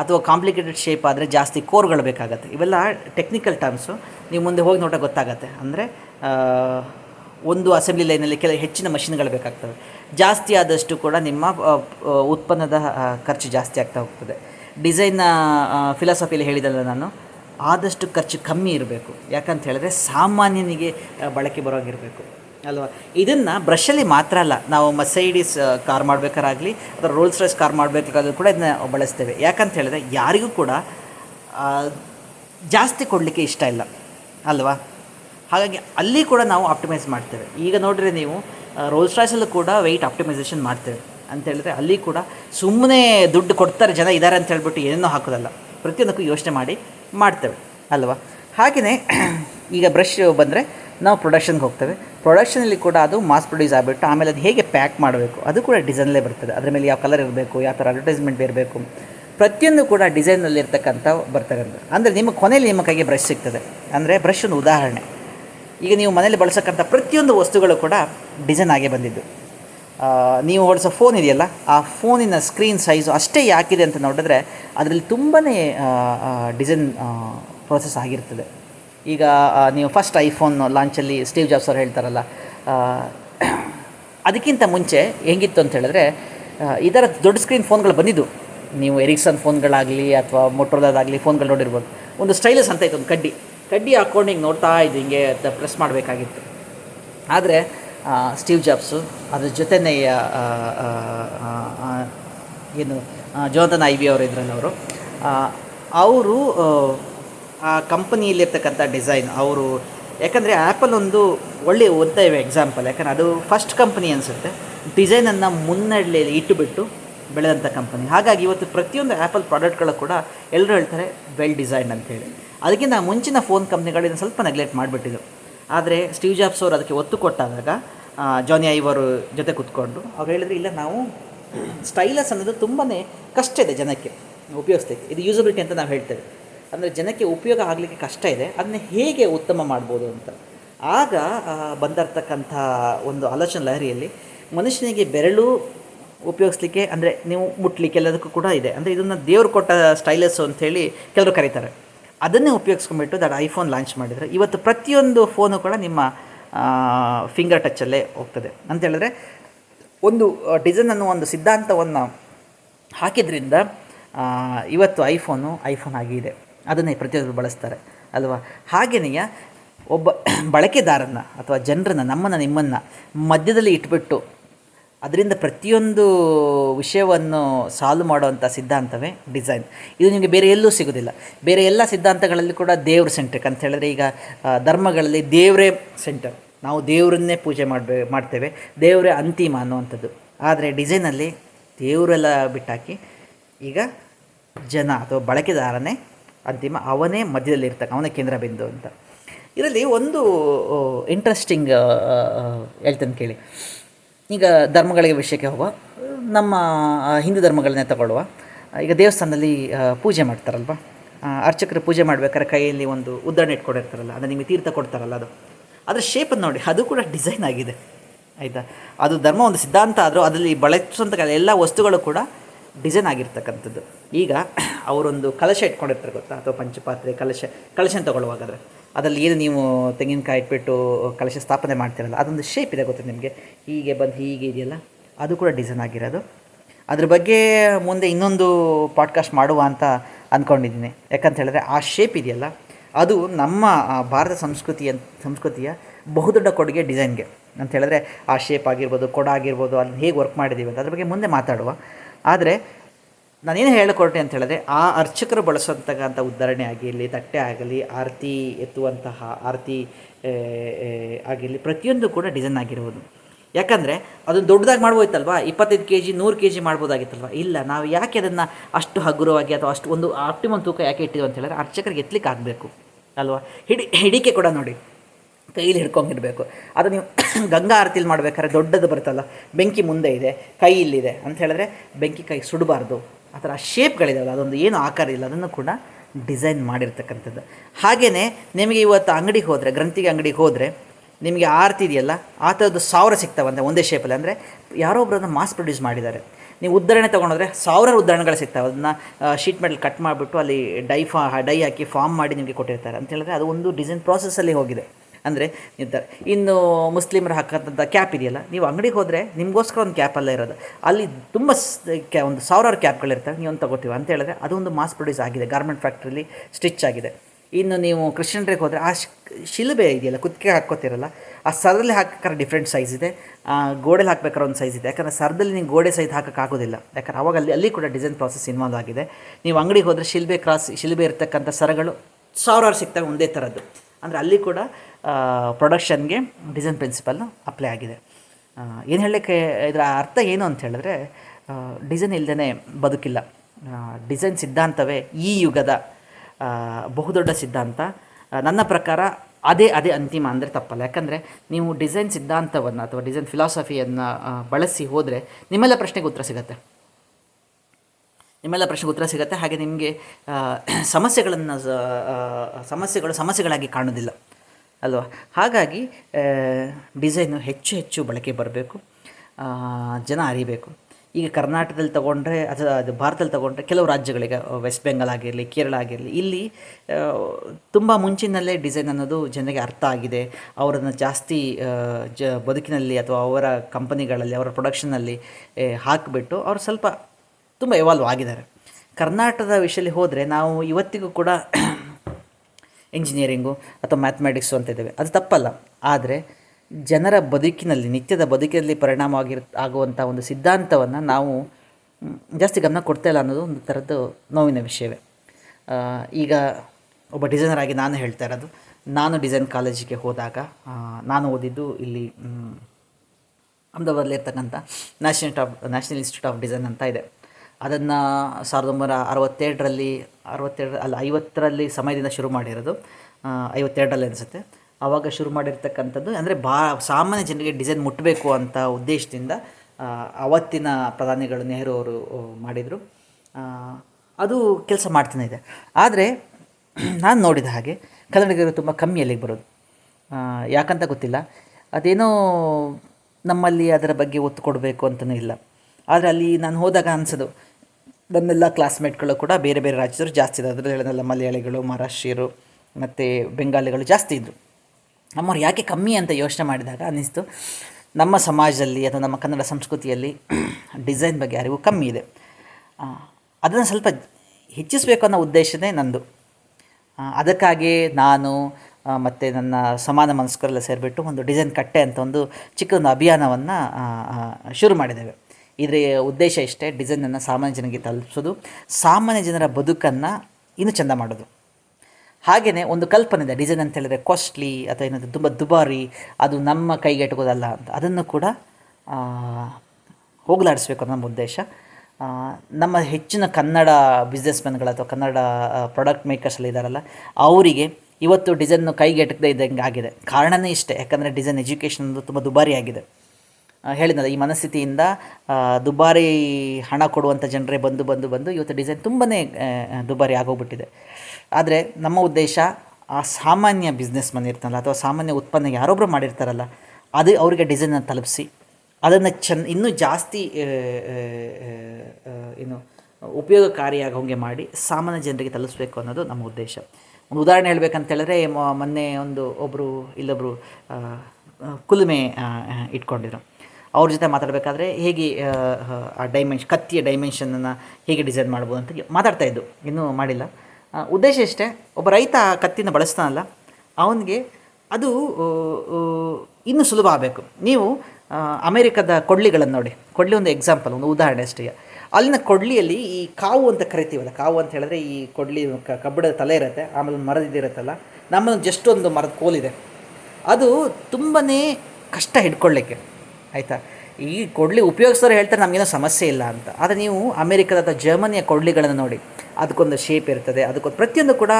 ಅಥವಾ ಕಾಂಪ್ಲಿಕೇಟೆಡ್ ಶೇಪ್ ಆದರೆ ಜಾಸ್ತಿ ಕೋರ್ಗಳು ಬೇಕಾಗುತ್ತೆ. ಇವೆಲ್ಲ ಟೆಕ್ನಿಕಲ್ ಟರ್ಮ್ಸು ನೀವು ಮುಂದೆ ಹೋಗಿ ನೋಡೋಕೆ ಗೊತ್ತಾಗತ್ತೆ. ಅಂದರೆ ಒಂದು ಅಸೆಂಬ್ಲಿ ಲೈನಲ್ಲಿ ಕೆಲವು ಹೆಚ್ಚಿನ ಮಷಿನ್ಗಳು ಬೇಕಾಗ್ತವೆ. ಜಾಸ್ತಿ ಆದಷ್ಟು ಕೂಡ ನಿಮ್ಮ ಉತ್ಪನ್ನದ ಖರ್ಚು ಜಾಸ್ತಿ ಆಗ್ತಾ ಹೋಗ್ತದೆ. ಡಿಸೈನ್ನ ಫಿಲಾಸಫಿಯಲ್ಲಿ ಹೇಳಿದಲ್ಲ ನಾನು, ಆದಷ್ಟು ಖರ್ಚು ಕಮ್ಮಿ ಇರಬೇಕು. ಯಾಕಂತ ಹೇಳಿದ್ರೆ ಸಾಮಾನ್ಯನಿಗೆ ಬಳಕೆ ಬರೋಂಗಿರಬೇಕು. ಅಲ್ವಾ? ಇದನ್ನು ಬ್ರಷಲ್ಲಿ ಮಾತ್ರ ಅಲ್ಲ, ನಾವು ಮಸೈಡಿಸ್ ಕಾರ್ ಮಾಡಬೇಕಾರಾಗಲಿ, ಅಥವಾ ರೋಲ್ಸ್ ರೈಸ್ ಕಾರ್ ಮಾಡಬೇಕಾದ್ರೂ ಕೂಡ ಇದನ್ನ ಬಳಸ್ತೇವೆ. ಯಾಕಂತ ಹೇಳಿದ್ರೆ ಯಾರಿಗೂ ಕೂಡ ಜಾಸ್ತಿ ಕೊಡಲಿಕ್ಕೆ ಇಷ್ಟ ಇಲ್ಲ. ಅಲ್ವಾ? ಹಾಗಾಗಿ ಅಲ್ಲಿ ಕೂಡ ನಾವು ಆಪ್ಟಿಮೈಸ್ ಮಾಡ್ತೇವೆ. ಈಗ ನೋಡಿದ್ರೆ ನೀವು ರೋಲ್ಸ್ ರಾಯ್ಸಲ್ಲೂ ಕೂಡ ವೆಯ್ಟ್ ಆಪ್ಟಿಮೈಸೇಷನ್ ಮಾಡ್ತೇವೆ. ಅಂತ ಹೇಳಿದ್ರೆ ಅಲ್ಲಿ ಕೂಡ ಸುಮ್ಮನೆ ದುಡ್ಡು ಕೊಡ್ತಾರೆ ಜನ ಇದ್ದಾರೆ ಅಂತ ಹೇಳ್ಬಿಟ್ಟು ಏನೇನೋ ಹಾಕೋದಲ್ಲ. ಪ್ರತಿಯೊಂದಕ್ಕೂ ಯೋಚನೆ ಮಾಡಿ ಮಾಡ್ತೇವೆ, ಅಲ್ವಾ? ಹಾಗೆಯೇ ಈಗ ಬ್ರಷ್ ಬಂದರೆ ನಾವು ಪ್ರೊಡಕ್ಷನ್ಗೆ ಹೋಗ್ತೇವೆ. ಪ್ರೊಡಕ್ಷನಲ್ಲಿ ಕೂಡ ಅದು ಮಾಸ್ ಪ್ರೊಡ್ಯೂಸ್ ಆಗಿಬಿಟ್ಟು ಆಮೇಲೆ ಅದು ಹೇಗೆ ಪ್ಯಾಕ್ ಮಾಡಬೇಕು, ಅದು ಕೂಡ ಡಿಸೈನಲ್ಲೇ ಬರ್ತದೆ. ಅದರ ಮೇಲೆ ಯಾವ ಕಲರ್ ಇರಬೇಕು, ಯಾವ ಥರ ಅಡ್ವರ್ಟೈಸ್ಮೆಂಟ್ ಇರಬೇಕು ಪ್ರತಿಯೊಂದು ಕೂಡ ಡಿಸೈನಲ್ಲಿ ಇರ್ತಕ್ಕಂಥ ಬರ್ತಕ್ಕಂಥ, ಅಂದರೆ ನಿಮ್ಮ ಕೊನೆಯಲ್ಲಿ ನಿಮ್ಮ ಕೈಗೆ ಬ್ರಷ್ ಸಿಗ್ತದೆ. ಅಂದರೆ ಬ್ರಷ್ ಒಂದು ಉದಾಹರಣೆ. ಈಗ ನೀವು ಮನೇಲಿ ಬಳಸಕ್ಕಂಥ ಪ್ರತಿಯೊಂದು ವಸ್ತುಗಳು ಕೂಡ ಡಿಸೈನ್ ಆಗೇ ಬಂದಿದ್ದು. ನೀವು ಓಡಿಸೋ ಫೋನ್ ಇದೆಯಲ್ಲ, ಆ ಫೋನಿನ ಸ್ಕ್ರೀನ್ ಸೈಜು ಅಷ್ಟೇ ಯಾಕಿದೆ ಅಂತ ನೋಡಿದ್ರೆ ಅದರಲ್ಲಿ ತುಂಬಾ ಡಿಸೈನ್ ಪ್ರೋಸೆಸ್ ಆಗಿರ್ತದೆ. ಈಗ ನೀವು ಫಸ್ಟ್ ಐಫೋನ್ ಲಾಂಚಲ್ಲಿ ಸ್ಟೀವ್ ಜಾಬ್ಸ್ ಅವ್ರು ಹೇಳ್ತಾರಲ್ಲ ಅದಕ್ಕಿಂತ ಮುಂಚೆ ಹೆಂಗಿತ್ತು ಅಂತ ಹೇಳಿದ್ರೆ ಇದರ ದೊಡ್ಡ ಸ್ಕ್ರೀನ್ ಫೋನ್ಗಳು ಬಂದಿದ್ದು ನೀವು ಎರಿಕ್ಸನ್ ಫೋನ್ಗಳಾಗಲಿ ಅಥವಾ ಮೊಟ್ರೋದಾಗಲಿ ಫೋನ್ಗಳು ನೋಡಿರ್ಬೋದು. ಒಂದು ಸ್ಟೈಲಸ್ ಅಂತ ಇತ್ತು, ಒಂದು ಕಡ್ಡಿ. ಕಡ್ಡಿ ಹಾಕ್ಕೊಂಡು ಹಿಂಗೆ ನೋಡ್ತಾ ಇದ್ದು, ಹಿಂಗೆ ಪ್ರೆಸ್ ಮಾಡಬೇಕಾಗಿತ್ತು. ಆದರೆ ಸ್ಟೀವ್ ಜಾಬ್ಸು. ಅದ್ರ ಜೊತೆನೇ ಏನು ಜೋತನ್ ಐ ಬಿ ಅವರು ಇದ್ರಲ್ಲ ಅವರು ಅವರು ಆ ಕಂಪನಿಯಲ್ಲಿರ್ತಕ್ಕಂಥ ಡಿಸೈನ್, ಅವರು, ಯಾಕಂದರೆ ಆ್ಯಪಲ್ ಒಂದು ಒಳ್ಳೆಯ ಒಳ್ಳೆಯ ಎಕ್ಸಾಂಪಲ್, ಯಾಕಂದರೆ ಅದು ಫಸ್ಟ್ ಕಂಪನಿ ಅನಿಸುತ್ತೆ. ಡಿಸೈನನ್ನು ಮುನ್ನಡೆಯಲ್ಲಿ ಇಟ್ಟುಬಿಟ್ಟು ಬೆಳೆದಂಥ ಕಂಪನಿ. ಹಾಗಾಗಿ ಇವತ್ತು ಪ್ರತಿಯೊಂದು ಆ್ಯಪಲ್ ಪ್ರಾಡಕ್ಟ್ಗಳು ಕೂಡ ಎಲ್ಲರೂ ಹೇಳ್ತಾರೆ, ವೆಲ್ ಡಿಸೈನ್ ಅಂತೇಳಿ ಅದಕ್ಕಿಂತ ಮುಂಚಿನ ಫೋನ್ ಕಂಪ್ನಿಗಳಿಂದ ಸ್ವಲ್ಪ ನೆಗ್ಲೆಕ್ಟ್ ಮಾಡಿಬಿಟ್ಟಿದ್ರು ಆದರೆ ಸ್ಟೀವ್ ಜಾಬ್ಸ್ ಅವರು ಅದಕ್ಕೆ ಒತ್ತು ಕೊಟ್ಟಾದಾಗ ಜಾನಿ ಐವರು ಜೊತೆ ಕೂತ್ಕೊಂಡು ಅವ್ರು ಹೇಳಿದ್ರು, ಇಲ್ಲ, ನಾವು ಸ್ಟೈಲಸ್ ಅನ್ನೋದು ತುಂಬಾ ಕಷ್ಟ ಇದೆ ಜನಕ್ಕೆ, ಉಪಯೋಗಿಸ್ಲಿಕ್ಕೆ. ಇದು ಯೂಸಬಿಲಿಟಿ ಅಂತ ನಾವು ಹೇಳ್ತೇವೆ. ಅಂದರೆ ಜನಕ್ಕೆ ಉಪಯೋಗ ಆಗಲಿಕ್ಕೆ ಕಷ್ಟ ಇದೆ ಅದನ್ನ ಹೇಗೆ ಉತ್ತಮ ಮಾಡ್ಬೋದು ಅಂತ. ಆಗ ಬಂದಿರ್ತಕ್ಕಂಥ ಒಂದು ಆಲೋಚನೆ ಲಹರಿಯಲ್ಲಿ ಮನುಷ್ಯನಿಗೆ ಬೆರಳು ಉಪಯೋಗಿಸ್ಲಿಕ್ಕೆ ಅಂದರೆ ನೀವು ಮುಟ್ಲಿಕ್ಕೆ ಎಲ್ಲದಕ್ಕೂ ಕೂಡ ಇದೆ. ಅಂದರೆ ಇದನ್ನು ದೇವರು ಕೊಟ್ಟ ಸ್ಟೈಲಸ್ಸು ಅಂಥೇಳಿ ಕೆಲವರು ಕರೀತಾರೆ. ಅದನ್ನೇ ಉಪಯೋಗಿಸ್ಕೊಂಡ್ಬಿಟ್ಟು ದಟ್ ಐಫೋನ್ ಲಾಂಚ್ ಮಾಡಿದರೆ ಇವತ್ತು ಪ್ರತಿಯೊಂದು ಫೋನು ಕೂಡ ನಿಮ್ಮ ಫಿಂಗರ್ ಟಚ್ಚಲ್ಲೇ ಹೋಗ್ತದೆ. ಅಂತ ಹೇಳಿದ್ರೆ ಒಂದು ಡಿಸೈನನ್ನು ಒಂದು ಸಿದ್ಧಾಂತವನ್ನು ಹಾಕಿದ್ರಿಂದ ಇವತ್ತು ಐಫೋನು ಐಫೋನ್ ಆಗಿದೆ ಅದನ್ನೇ ಪ್ರತಿಯೊಬ್ಬರು ಬಳಸ್ತಾರೆ, ಅಲ್ವಾ? ಹಾಗೆಯೇ ಒಬ್ಬ ಬಳಕೆದಾರನ ಅಥವಾ ಜನರನ್ನು, ನಮ್ಮನ್ನು, ನಿಮ್ಮನ್ನು ಮಧ್ಯದಲ್ಲಿ ಇಟ್ಬಿಟ್ಟು ಅದರಿಂದ ಪ್ರತಿಯೊಂದು ವಿಷಯವನ್ನು ಸಾಲ್ವ್ ಮಾಡುವಂಥ ಸಿದ್ಧಾಂತವೇ ಡಿಸೈನ್. ಇದು ನಿಮಗೆ ಬೇರೆ ಎಲ್ಲೂ ಸಿಗೋದಿಲ್ಲ. ಬೇರೆ ಎಲ್ಲ ಸಿದ್ಧಾಂತಗಳಲ್ಲಿ ಕೂಡ ದೇವ್ರ ಸೆಂಟ್ರಿಕ್ ಅಂತ ಹೇಳಿದ್ರೆ ಈಗ ಧರ್ಮಗಳಲ್ಲಿ ದೇವರೇ ಸೆಂಟರ್ ನಾವು ದೇವರನ್ನೇ ಪೂಜೆ ಮಾಡಬೇ, ಮಾಡ್ತೇವೆ. ದೇವರೇ ಅಂತಿಮ ಅನ್ನುವಂಥದ್ದು. ಆದರೆ ಡಿಸೈನಲ್ಲಿ ದೇವರೆಲ್ಲ ಬಿಟ್ಟಾಕಿ ಈಗ ಜನ ಅಥವಾ ಬಳಕೆದಾರನೇ ಅಂತಿಮ, ಅವನೇ ಮಧ್ಯದಲ್ಲಿ ಇರ್ತಕ್ಕ, ಅವನೇ ಕೇಂದ್ರ ಬಿಂದು ಅಂತ. ಇದರಲ್ಲಿ ಒಂದು ಇಂಟ್ರೆಸ್ಟಿಂಗ್ ಹೇಳ್ತೇನೆ ಕೇಳಿ. ಈಗ ಧರ್ಮಗಳಿಗೆ ವಿಷಯಕ್ಕೆ ಹೋಗುವ. ನಮ್ಮ ಹಿಂದೂ ಧರ್ಮಗಳನ್ನೇ ತಗೊಳ್ಳುವ. ಈಗ ದೇವಸ್ಥಾನದಲ್ಲಿ ಪೂಜೆ ಮಾಡ್ತಾರಲ್ವ? ಅರ್ಚಕರು ಪೂಜೆ ಮಾಡಬೇಕಾದ್ರೆ ಕೈಯಲ್ಲಿ ಒಂದು ಉದ್ದಾಣೆ ಇಟ್ಕೊಂಡಿರ್ತಾರಲ್ಲ ಅದು ನಿಮಗೆ ತೀರ್ಥ ಕೊಡ್ತಾರಲ್ಲ ಅದು. ಅದರ ಶೇಪನ್ನು ನೋಡಿ, ಅದು ಕೂಡ ಡಿಸೈನ್ ಆಗಿದೆ. ಆಯಿತಾ? ಅದು ಧರ್ಮ ಒಂದು ಸಿದ್ಧಾಂತ ಆದರೂ ಅದರಲ್ಲಿ ಬಳಸುವಂಥ ಎಲ್ಲ ವಸ್ತುಗಳು ಕೂಡ ಡಿಸೈನ್ ಆಗಿರ್ತಕ್ಕಂಥದ್ದು. ಈಗ, ಅವರೊಂದು ಕಲಶ ಇಟ್ಕೊಂಡಿರ್ತಾರೆ ಗೊತ್ತಾ? ಅಥವಾ ಪಂಚಪಾತ್ರೆ, ಕಲಶ ಕಲಶ ತಗೊಳ್ಳುವಾಗಾದ್ರೆ. ಅದರಲ್ಲಿ ಏನು ನೀವು ತೆಂಗಿನಕಾಯಿ ಇಟ್ಬಿಟ್ಟು ಕಲಶ ಸ್ಥಾಪನೆ ಮಾಡ್ತೀರಲ್ಲ, ಅದೊಂದು ಶೇಪ್ ಇದೆ ಗೊತ್ತಾ ನಿಮಗೆ? ಹೀಗೆ ಬಂದು ಹೀಗೆ ಇದೆಯಲ್ಲ, ಅದು ಕೂಡ ಡಿಸೈನ್ ಆಗಿರೋದು. ಅದ್ರ ಬಗ್ಗೆ ಮುಂದೆ ಇನ್ನೊಂದು ಪಾಡ್ಕಾಸ್ಟ್ ಮಾಡುವ ಅಂತ ಅಂದ್ಕೊಂಡಿದ್ದೀನಿ ಯಾಕಂತ ಹೇಳಿದ್ರೆ ಆ ಶೇಪ್ ಇದೆಯಲ್ಲ, ಅದು ನಮ್ಮ ಭಾರತ ಸಂಸ್ಕೃತಿಯ ಸಂಸ್ಕೃತಿಯ ಬಹುದೊಡ್ಡ ಕೊಡುಗೆ ಡಿಸೈನ್ಗೆ ಅಂತ ಹೇಳಿದ್ರೆ ಆ ಶೇಪ್ ಆಗಿರ್ಬೋದು, ಕೊಡ ಆಗಿರ್ಬೋದು, ಅಲ್ಲಿ ಹೇಗೆ ವರ್ಕ್ ಮಾಡಿದ್ದೀವಿ ಅಂತ, ಅದ್ರ ಬಗ್ಗೆ ಮುಂದೆ ಮಾತಾಡುವ. ಆದರೆ ನಾನೇನು ಹೇಳಿಕೊಟ್ಟೆ ಅಂತ ಹೇಳಿದ್ರೆ, ಆ ಅರ್ಚಕರು ಬಳಸುವಂತಕ್ಕಂಥ ಉದ್ಧರಣೆ ಆಗಿರಲಿ, ತಟ್ಟೆ ಆಗಲಿ ಆರತಿ ಎತ್ತುವಂತಹ, ಆರತಿ ಆಗಿರಲಿ, ಪ್ರತಿಯೊಂದು ಕೂಡ ಡಿಸೈನ್ ಆಗಿರ್ಬೋದು. ಯಾಕಂದರೆ, ಅದು ದೊಡ್ಡದಾಗಿ ಮಾಡ್ಬೋಯ್ತಲ್ವಾ ಇಪ್ಪತ್ತೈದು ಕೆ ಜಿ ನೂರು ಕೆ ಜಿ ಮಾಡ್ಬೋದಾಗಿತ್ತಲ್ವಾ? ಇಲ್ಲ, ನಾವು ಯಾಕೆ ಅದನ್ನು ಅಷ್ಟು ಹಗುರವಾಗಿ ಅಥವಾ ಅಷ್ಟು ಒಂದು ಆಪ್ಟಿಮಮ್ ತೂಕ ಯಾಕೆ ಇಟ್ಟಿದ್ವಿ ಅಂತ ಹೇಳಿದ್ರೆ, ಅರ್ಚಕರಿಗೆ ಎತ್ತಲಿಕ್ಕೆ ಆಗಬೇಕು, ಅಲ್ವಾ? ಹಿಡಿ, ಹಿಡಿಕೆ ಕೂಡ ನೋಡಿ, ಕೈಲಿ ಹಿಡ್ಕೊಂಡಿರಬೇಕು ಅದು ನೀವು ಗಂಗಾ ಆರತಿಲಿ ಮಾಡ್ಬೇಕಾದ್ರೆ ದೊಡ್ಡದು ಬರುತ್ತಲ್ಲ, ಬೆಂಕಿ ಮುಂದೆ ಇದೆ ಕೈ ಇಲ್ಲಿದೆ ಅಂತ ಹೇಳಿದ್ರೆ, ಬೆಂಕಿ ಕೈ ಸುಡಬಾರ್ದು. ಆ ಥರ ಶೇಪ್ಗಳಿದಾವಲ್ಲ, ಅದೊಂದು ಏನು ಆಕಾರ ಇಲ್ಲ, ಅದನ್ನು ಕೂಡ ಡಿಸೈನ್ ಮಾಡಿರ್ತಕ್ಕಂಥದ್ದು. ಹಾಗೆಯೇ ನಿಮಗೆ ಇವತ್ತು ಅಂಗಡಿಗೆ ಹೋದರೆ, ಗ್ರಂಥಿಗೆ ಅಂಗಡಿಗೆ ಹೋದರೆ, ನಿಮಗೆ ಆರ್ತಿ ಇದೆಯಲ್ಲ, ಆ ಥರದ್ದು ಸಾವಿರ ಸಿಗ್ತಾವಂತೆ ಒಂದೇ ಶೇಪಲ್ಲಿ ಅಂದರೆ ಯಾರೋ ಒಬ್ಬರನ್ನು ಮಾಸ್ ಪ್ರೊಡ್ಯೂಸ್ ಮಾಡಿದ್ದಾರೆ. ನೀವು ಉದಾಹರಣೆ ತೊಗೊಂಡ್ರೆ ಸಾವಿರಾರು ಉದಾಹರಣೆಗಳು ಸಿಗ್ತಾವೆ. ಅದನ್ನು ಶೀಟ್ ಮೆಟಲ್ ಕಟ್ ಮಾಡಿಬಿಟ್ಟು ಅಲ್ಲಿ ಡೈ ಫಾ ಡೈ ಹಾಕಿ ಫಾರ್ಮ್ ಮಾಡಿ ನಿಮಗೆ ಕೊಟ್ಟಿರ್ತಾರೆ. ಅಂತ ಹೇಳಿದ್ರೆ ಅದು ಒಂದು ಡಿಸೈನ್ ಪ್ರಾಸೆಸ್ಸಲ್ಲಿ ಹೋಗಿದೆ. ಅಂದರೆ ನಿರ್ಧಾರ ಇನ್ನು ಮುಸ್ಲಿಮರು ಹಾಕಂಥ ಕ್ಯಾಪ್ ಇದೆಯಲ್ಲ, ನೀವು ಅಂಗಡಿಗೆ ಹೋದರೆ ನಿಮಗೋಸ್ಕರ ಒಂದು ಕ್ಯಾಪ್ ಅಲ್ಲ ಇರೋದು. ಅಲ್ಲಿ ತುಂಬ ಕ್ಯಾ ಒಂದು ಸಾವಿರಾರು ಕ್ಯಾಪ್ಗಳಿರ್ತವೆ ನೀವು ಒಂದು ತಗೋತೀವಿ ಅಂತ ಹೇಳಿದ್ರೆ ಅದೊಂದು ಮಾಸ್ ಪ್ರೊಡ್ಯೂಸ್ ಆಗಿದೆ ಗಾರ್ಮೆಂಟ್ ಫ್ಯಾಕ್ಟ್ರಿಲಿ ಸ್ಟಿಚ್ ಆಗಿದೆ. ಇನ್ನು ನೀವು ಕ್ರಿಶ್ಚಿಯನ್ರಿಗೆ ಹೋದರೆ ಆ ಶಿಲುಬೆ ಇದೆಯಲ್ಲ, ಕುತ್ತಿಗೆ ಹಾಕ್ಕೋತಿರಲ್ಲ, ಆ ಸರದಲ್ಲಿ ಹಾಕಬೇಕಾದ್ರೆ ಡಿಫ್ರೆಂಟ್ ಸೈಜ್ ಇದೆ. ಗೋಡೆಲಿ ಹಾಕ್ಬೇಕಾರೆ ಒಂದು ಸೈಜ್ ಇದೆ. ಯಾಕಂದರೆ ಸರದಲ್ಲಿ ನೀವು ಗೋಡೆ ಸೈಜ್ ಹಾಕೋಕ್ಕಾಗೋದಿಲ್ಲ ಯಾಕಂದ್ರೆ ಅವಾಗ ಅಲ್ಲಿ ಅಲ್ಲಿ ಕೂಡ ಡಿಸೈನ್ ಪ್ರಾಸೆಸ್ ಇನ್ವಾಲ್ವ್ ಆಗಿದೆ. ನೀವು ಅಂಗಡಿಗೆ ಹೋದರೆ ಶಿಲ್ಬೆ ಕ್ರಾಸ್ ಶಿಲ್ಬೆ ಇರ್ತಕ್ಕಂಥ ಸರಗಳು ಸಾವಿರಾರು ಸಿಗ್ತವೆ ಒಂದೇ ಥರದ್ದು. ಅಂದರೆ ಅಲ್ಲಿ ಕೂಡ ಪ್ರೊಡಕ್ಷನ್ಗೆ ಡಿಸೈನ್ ಪ್ರಿನ್ಸಿಪಲ್ ಅಪ್ಲೈ ಆಗಿದೆ. ಏನು ಹೇಳಲಿಕ್ಕೆ ಇದರ ಅರ್ಥ ಏನು ಅಂತ ಹೇಳಿದ್ರೆ ಡಿಸೈನ್ ಇಲ್ಲದೇ ಬದುಕಿಲ್ಲ. ಡಿಸೈನ್ ಸಿದ್ಧಾಂತವೇ ಈ ಯುಗದ ಬಹುದೊಡ್ಡ ಸಿದ್ಧಾಂತ. ನನ್ನ ಪ್ರಕಾರ ಅದೇ ಅದೇ ಅಂತಿಮ ಅಂದರೆ ತಪ್ಪಲ್ಲ. ಯಾಕಂದರೆ ನೀವು ಡಿಸೈನ್ ಸಿದ್ಧಾಂತವನ್ನು ಅಥವಾ ಡಿಸೈನ್ ಫಿಲಾಸಫಿಯನ್ನು ಬಳಸಿ ಹೋದರೆ ನಿಮ್ಮೆಲ್ಲ ಪ್ರಶ್ನೆಗೆ ಉತ್ತರ ಸಿಗುತ್ತೆ. ನಿಮ್ಮೆಲ್ಲ ಪ್ರಶ್ನೆಗೆ ಉತ್ತರ ಸಿಗುತ್ತೆ. ಹಾಗೆ ನಿಮಗೆ ಸಮಸ್ಯೆಗಳನ್ನು ಸಮಸ್ಯೆಗಳು ಸಮಸ್ಯೆಗಳಾಗಿ ಕಾಣೋದಿಲ್ಲ. ಅಲ್ವಾ? ಹಾಗಾಗಿ ಡಿಸೈನು ಹೆಚ್ಚು ಹೆಚ್ಚು ಬಳಕೆ ಬರಬೇಕು ಜನ ಅರಿಬೇಕು. ಈಗ ಕರ್ನಾಟಕದಲ್ಲಿ ತಗೊಂಡ್ರೆ ಅಥವಾ ಅದು ಭಾರತದಲ್ಲಿ ತಗೊಂಡ್ರೆ ಕೆಲವು ರಾಜ್ಯಗಳಿಗೆ ವೆಸ್ಟ್ ಬೆಂಗಾಲ್ ಆಗಿರಲಿ ಕೇರಳ ಆಗಿರಲಿ, ಇಲ್ಲಿ ತುಂಬ ಮುಂಚಿನಲ್ಲೇ ಡಿಸೈನ್ ಅನ್ನೋದು ಜನರಿಗೆ ಅರ್ಥ ಆಗಿದೆ. ಅವರನ್ನು ಜಾಸ್ತಿ ಜ, ಬದುಕಿನಲ್ಲಿ ಅಥವಾ ಅವರ ಕಂಪನಿಗಳಲ್ಲಿ, ಅವರ ಪ್ರೊಡಕ್ಷನಲ್ಲಿ ಹಾಕಿಬಿಟ್ಟು ಅವರು ಸ್ವಲ್ಪ ತುಂಬ ಎವಾಲ್ವ್ ಆಗಿದ್ದಾರೆ. ಕರ್ನಾಟಕದ ವಿಷಯದಲ್ಲಿ ಹೋದರೆ ನಾವು ಇವತ್ತಿಗೂ ಕೂಡ ಇಂಜಿನಿಯರಿಂಗು ಅಥವಾ ಮ್ಯಾಥಮೆಟಿಕ್ಸು ಅಂತ ಇದ್ದೇವೆ ಅದು ತಪ್ಪಲ್ಲ ಆದರೆ ಜನರ ಬದುಕಿನಲ್ಲಿ ನಿತ್ಯದ ಬದುಕಿನಲ್ಲಿ ಪರಿಣಾಮ ಆಗಿರ್ ಆಗುವಂಥ ಒಂದು ಸಿದ್ಧಾಂತವನ್ನು ನಾವು ಜಾಸ್ತಿ ಗಮನ ಕೊಡ್ತಾ ಇಲ್ಲ ಅನ್ನೋದು ಒಂದು ಥರದ್ದು ನೋವಿನ ವಿಷಯವೇ ಈಗ ಒಬ್ಬ ಡಿಸೈನರ್ ಆಗಿ ನಾನು ಹೇಳ್ತಾ ಇರೋದು ನಾನು ಡಿಸೈನ್ ಕಾಲೇಜಿಗೆ ಹೋದಾಗ ನಾನು ಓದಿದ್ದು ಇಲ್ಲಿ ಅಹಮದಾಬಾದಲ್ಲಿರ್ತಕ್ಕಂಥ national of national institute of design ಅಂತ ಇದೆ ಅದನ್ನು ಸಾವಿರದ ಒಂಬೈನೂರ ಅರವತ್ತೆರಡರಲ್ಲಿ, ಅರವತ್ತೆರಡು, ಅಲ್ಲ ಐವತ್ತರಲ್ಲಿ ಸಮಯದಿಂದ ಶುರು ಮಾಡಿರೋದು. ಐವತ್ತೆರಡರಲ್ಲಿ ಅನಿಸುತ್ತೆ. ಆವಾಗ ಶುರು ಮಾಡಿರ್ತಕ್ಕಂಥದ್ದು ಅಂದರೆ ಬಾ, ಸಾಮಾನ್ಯ ಜನರಿಗೆ ಡಿಸೈನ್ ಮುಟ್ಟಬೇಕು ಅಂತ ಉದ್ದೇಶದಿಂದ ಅವತ್ತಿನ ಪ್ರಧಾನಿಗಳು ನೆಹರು ಅವರು ಮಾಡಿದರು. ಅದು ಕೆಲಸ ಮಾಡ್ತಾನೆ ಇದೆ. ಆದರೆ ನಾನು ನೋಡಿದ ಹಾಗೆ ಕನ್ನಡಿಗರು ತುಂಬ ಕಮ್ಮಿ ಅಲ್ಲಿಗೆ ಬರೋದು. ಯಾಕಂತ ಗೊತ್ತಿಲ್ಲ. ಅದೇನೋ ನಮ್ಮಲ್ಲಿ ಅದರ ಬಗ್ಗೆ ಒತ್ತು ಕೊಡಬೇಕು ಅಂತಲೂ ಇಲ್ಲ. ಆದರೆ ಅಲ್ಲಿ ನಾನು ಹೋದಾಗ ಅನಿಸೋದು ನನ್ನೆಲ್ಲ ಕ್ಲಾಸ್ಮೇಟ್ಗಳು ಕೂಡ ಬೇರೆ ಬೇರೆ ರಾಜ್ಯದವರು ಜಾಸ್ತಿ ಇದ್ದರು. ಅದರಲ್ಲಿ ನಮ್ಮಲ್ಲಿ ಮಲಯಾಳಿಗಳು ಮಹಾರಾಷ್ಟ್ರೀಯರು ಮತ್ತು ಬೆಂಗಾಲಿಗಳು ಜಾಸ್ತಿ ಇದ್ದರು ನಮ್ಮವ್ರು ಯಾಕೆ ಕಮ್ಮಿ ಅಂತ ಯೋಚನೆ ಮಾಡಿದಾಗ ಅನ್ನಿಸ್ತು, ನಮ್ಮ ಸಮಾಜದಲ್ಲಿ ಅಥವಾ ನಮ್ಮ ಕನ್ನಡ ಸಂಸ್ಕೃತಿಯಲ್ಲಿ ಡಿಸೈನ್ ಬಗ್ಗೆ ಅರಿವು ಕಮ್ಮಿ ಇದೆ. ಅದನ್ನು ಸ್ವಲ್ಪ ಹೆಚ್ಚಿಸಬೇಕು ಅನ್ನೋ ಉದ್ದೇಶವೇ ನಂದು. ಅದಕ್ಕಾಗಿ ನಾನು ಮತ್ತು ನನ್ನ ಸಮಾನ ಮನಸ್ಕರೆಲ್ಲ ಸೇರಿಬಿಟ್ಟು ಒಂದು ಡಿಸೈನ್ ಕಟ್ಟೆ ಅಂತ ಒಂದು ಚಿಕ್ಕ ಒಂದು ಅಭಿಯಾನವನ್ನು ಶುರು ಮಾಡಿದ್ದೇವೆ. ಇದರ ಉದ್ದೇಶ ಇಷ್ಟೇ ಡಿಸೈನನ್ನು ಸಾಮಾನ್ಯ ಜನರಿಗೆ ತಲುಪಿಸೋದು, ಸಾಮಾನ್ಯ ಜನರ ಬದುಕನ್ನು ಇನ್ನೂ ಚೆಂದ ಮಾಡೋದು. ಹಾಗೆಯೇ ಒಂದು ಕಲ್ಪನೆ ಇದೆ, ಡಿಸೈನ್ ಅಂತ ಹೇಳಿದ್ರೆ ಕಾಸ್ಟ್ಲಿ ಅಥವಾ ಏನಾದರೂ ತುಂಬ ದುಬಾರಿ, ಅದು ನಮ್ಮ ಕೈಗೆಟುಕೋದಲ್ಲ ಅಂತ. ಅದನ್ನು ಕೂಡ ಹೋಗಲಾಡಿಸ್ಬೇಕು ಅನ್ನೋ ನಮ್ಮ ಉದ್ದೇಶ. ನಮ್ಮ ಹೆಚ್ಚಿನ ಕನ್ನಡ ಬಿಸ್ನೆಸ್ಮೆನ್ಗಳು ಅಥವಾ ಕನ್ನಡ ಪ್ರಾಡಕ್ಟ್ ಮೇಕರ್ಸಲ್ಲಿ ಇದ್ದಾರಲ್ಲ ಅವರಿಗೆ ಇವತ್ತು ಡಿಸೈನ್ ಕೈಗೆಟಕದೇ ಇದ್ದಂಗೆ ಆಗಿದೆ. ಕಾರಣನೇ ಇಷ್ಟೇ, ಯಾಕಂದರೆ ಡಿಸೈನ್ ಎಜುಕೇಷನ್ ತುಂಬ ದುಬಾರಿ ಆಗಿದೆ. ಹೇಳಿದ್ನಲ್ಲ ಈ ಮನಸ್ಥಿತಿಯಿಂದ ದುಬಾರಿ ಹಣ ಕೊಡುವಂಥ ಜನರೇ ಬಂದು ಬಂದು ಬಂದು ಇವತ್ತು ಡಿಸೈನ್ ತುಂಬಾ ದುಬಾರಿ ಆಗೋಗ್ಬಿಟ್ಟಿದೆ. ಆದರೆ ನಮ್ಮ ಉದ್ದೇಶ ಆ ಸಾಮಾನ್ಯ ಬಿಸ್ನೆಸ್ ಮನ್ ಇರ್ತಾರಲ್ಲ ಅಥವಾ ಸಾಮಾನ್ಯ ಉತ್ಪನ್ನ ಯಾರೊಬ್ಬರು ಮಾಡಿರ್ತಾರಲ್ಲ ಅದು ಅವರಿಗೆ ಡಿಸೈನನ್ನು ತಲುಪಿಸಿ ಅದನ್ನು ಚೆನ್ನ ಇನ್ನೂ ಜಾಸ್ತಿ ಏನು ಉಪಯೋಗಕಾರಿಯಾಗಿ ಆ, ಏನು ಉಪಯೋಗಕಾರಿಯಾಗೋಂಗೆ ಮಾಡಿ ಸಾಮಾನ್ಯ ಜನರಿಗೆ ತಲುಪಿಸ್ಬೇಕು ಅನ್ನೋದು ನಮ್ಮ ಉದ್ದೇಶ. ಒಂದು ಉದಾಹರಣೆ ಹೇಳ್ಬೇಕಂತ ಹೇಳಿದ್ರೆ ಮ- ಮೊನ್ನೆ ಒಂದು ಒಬ್ಬರು ಇಲ್ಲೊಬ್ಬರು ಕುಲುಮೆ ಇಟ್ಕೊಂಡಿದ್ರು. ಅವ್ರ ಜೊತೆ ಮಾತಾಡಬೇಕಾದ್ರೆ ಹೇಗೆ ಆ, ಡೈಮೆನ್ಷನ್ ಕತ್ತಿಯ ಡೈಮೆನ್ಷನನ್ನು ಹೇಗೆ ಡಿಸೈನ್ ಮಾಡ್ಬೋದು ಅಂತ ಮಾತಾಡ್ತಾ ಇದ್ದು. ಇನ್ನೂ ಮಾಡಿಲ್ಲ. ಉದ್ದೇಶ ಇಷ್ಟೇ ಒಬ್ಬ ರೈತ ಕತ್ತಿನ ಬಳಸ್ತಾನಲ್ಲ ಅವನಿಗೆ ಅದು ಇನ್ನೂ ಸುಲಭ ಆಗಬೇಕು. ನೀವು ಅಮೇರಿಕದ ಕೊಡ್ಲಿಗಳನ್ನು ನೋಡಿ. ಕೊಡ್ಲಿ ಒಂದು ಎಕ್ಸಾಂಪಲ್ ಒಂದು ಉದಾಹರಣೆ ಅಷ್ಟೇ. ಅಲ್ಲಿನ ಕೊಡ್ಲಿಯಲ್ಲಿ ಈ ಕಾವು ಅಂತ ಕರಿತೀವಲ್ಲ ಕಾವು ಅಂತ ಹೇಳಿದ್ರೆ ಈ ಕೊಡ್ಲಿ ಕ- ಕಬ್ಬಣದ ತಲೆ ಇರುತ್ತೆ ಆಮೇಲೆ ಒಂದು ಮರದ ನಮ್ಮ ಜಸ್ಟ್ ಒಂದು ಮರದ ಕೋಲಿದೆ ಅದು ತುಂಬಾ ಕಷ್ಟ ಹಿಡ್ಕೊಳ್ಳಿಕ್ಕೆ. ಆಯಿತಾ? ಈ ಕೊಡ್ಲಿ ಉಪಯೋಗಿಸೋರು ಹೇಳ್ತಾರೆ ನಮಗೇನೋ ಸಮಸ್ಯೆ ಇಲ್ಲ ಅಂತ. ಆದರೆ ನೀವು ಅಮೇರಿಕದ ಅಥವಾ ಜರ್ಮನಿಯ ಕೊಡ್ಲಿಗಳನ್ನು ನೋಡಿ, ಅದಕ್ಕೊಂದು ಶೇಪ್ ಇರ್ತದೆ, ಅದಕ್ಕೊಂದು ಪ್ರತಿಯೊಂದು ಕೂಡ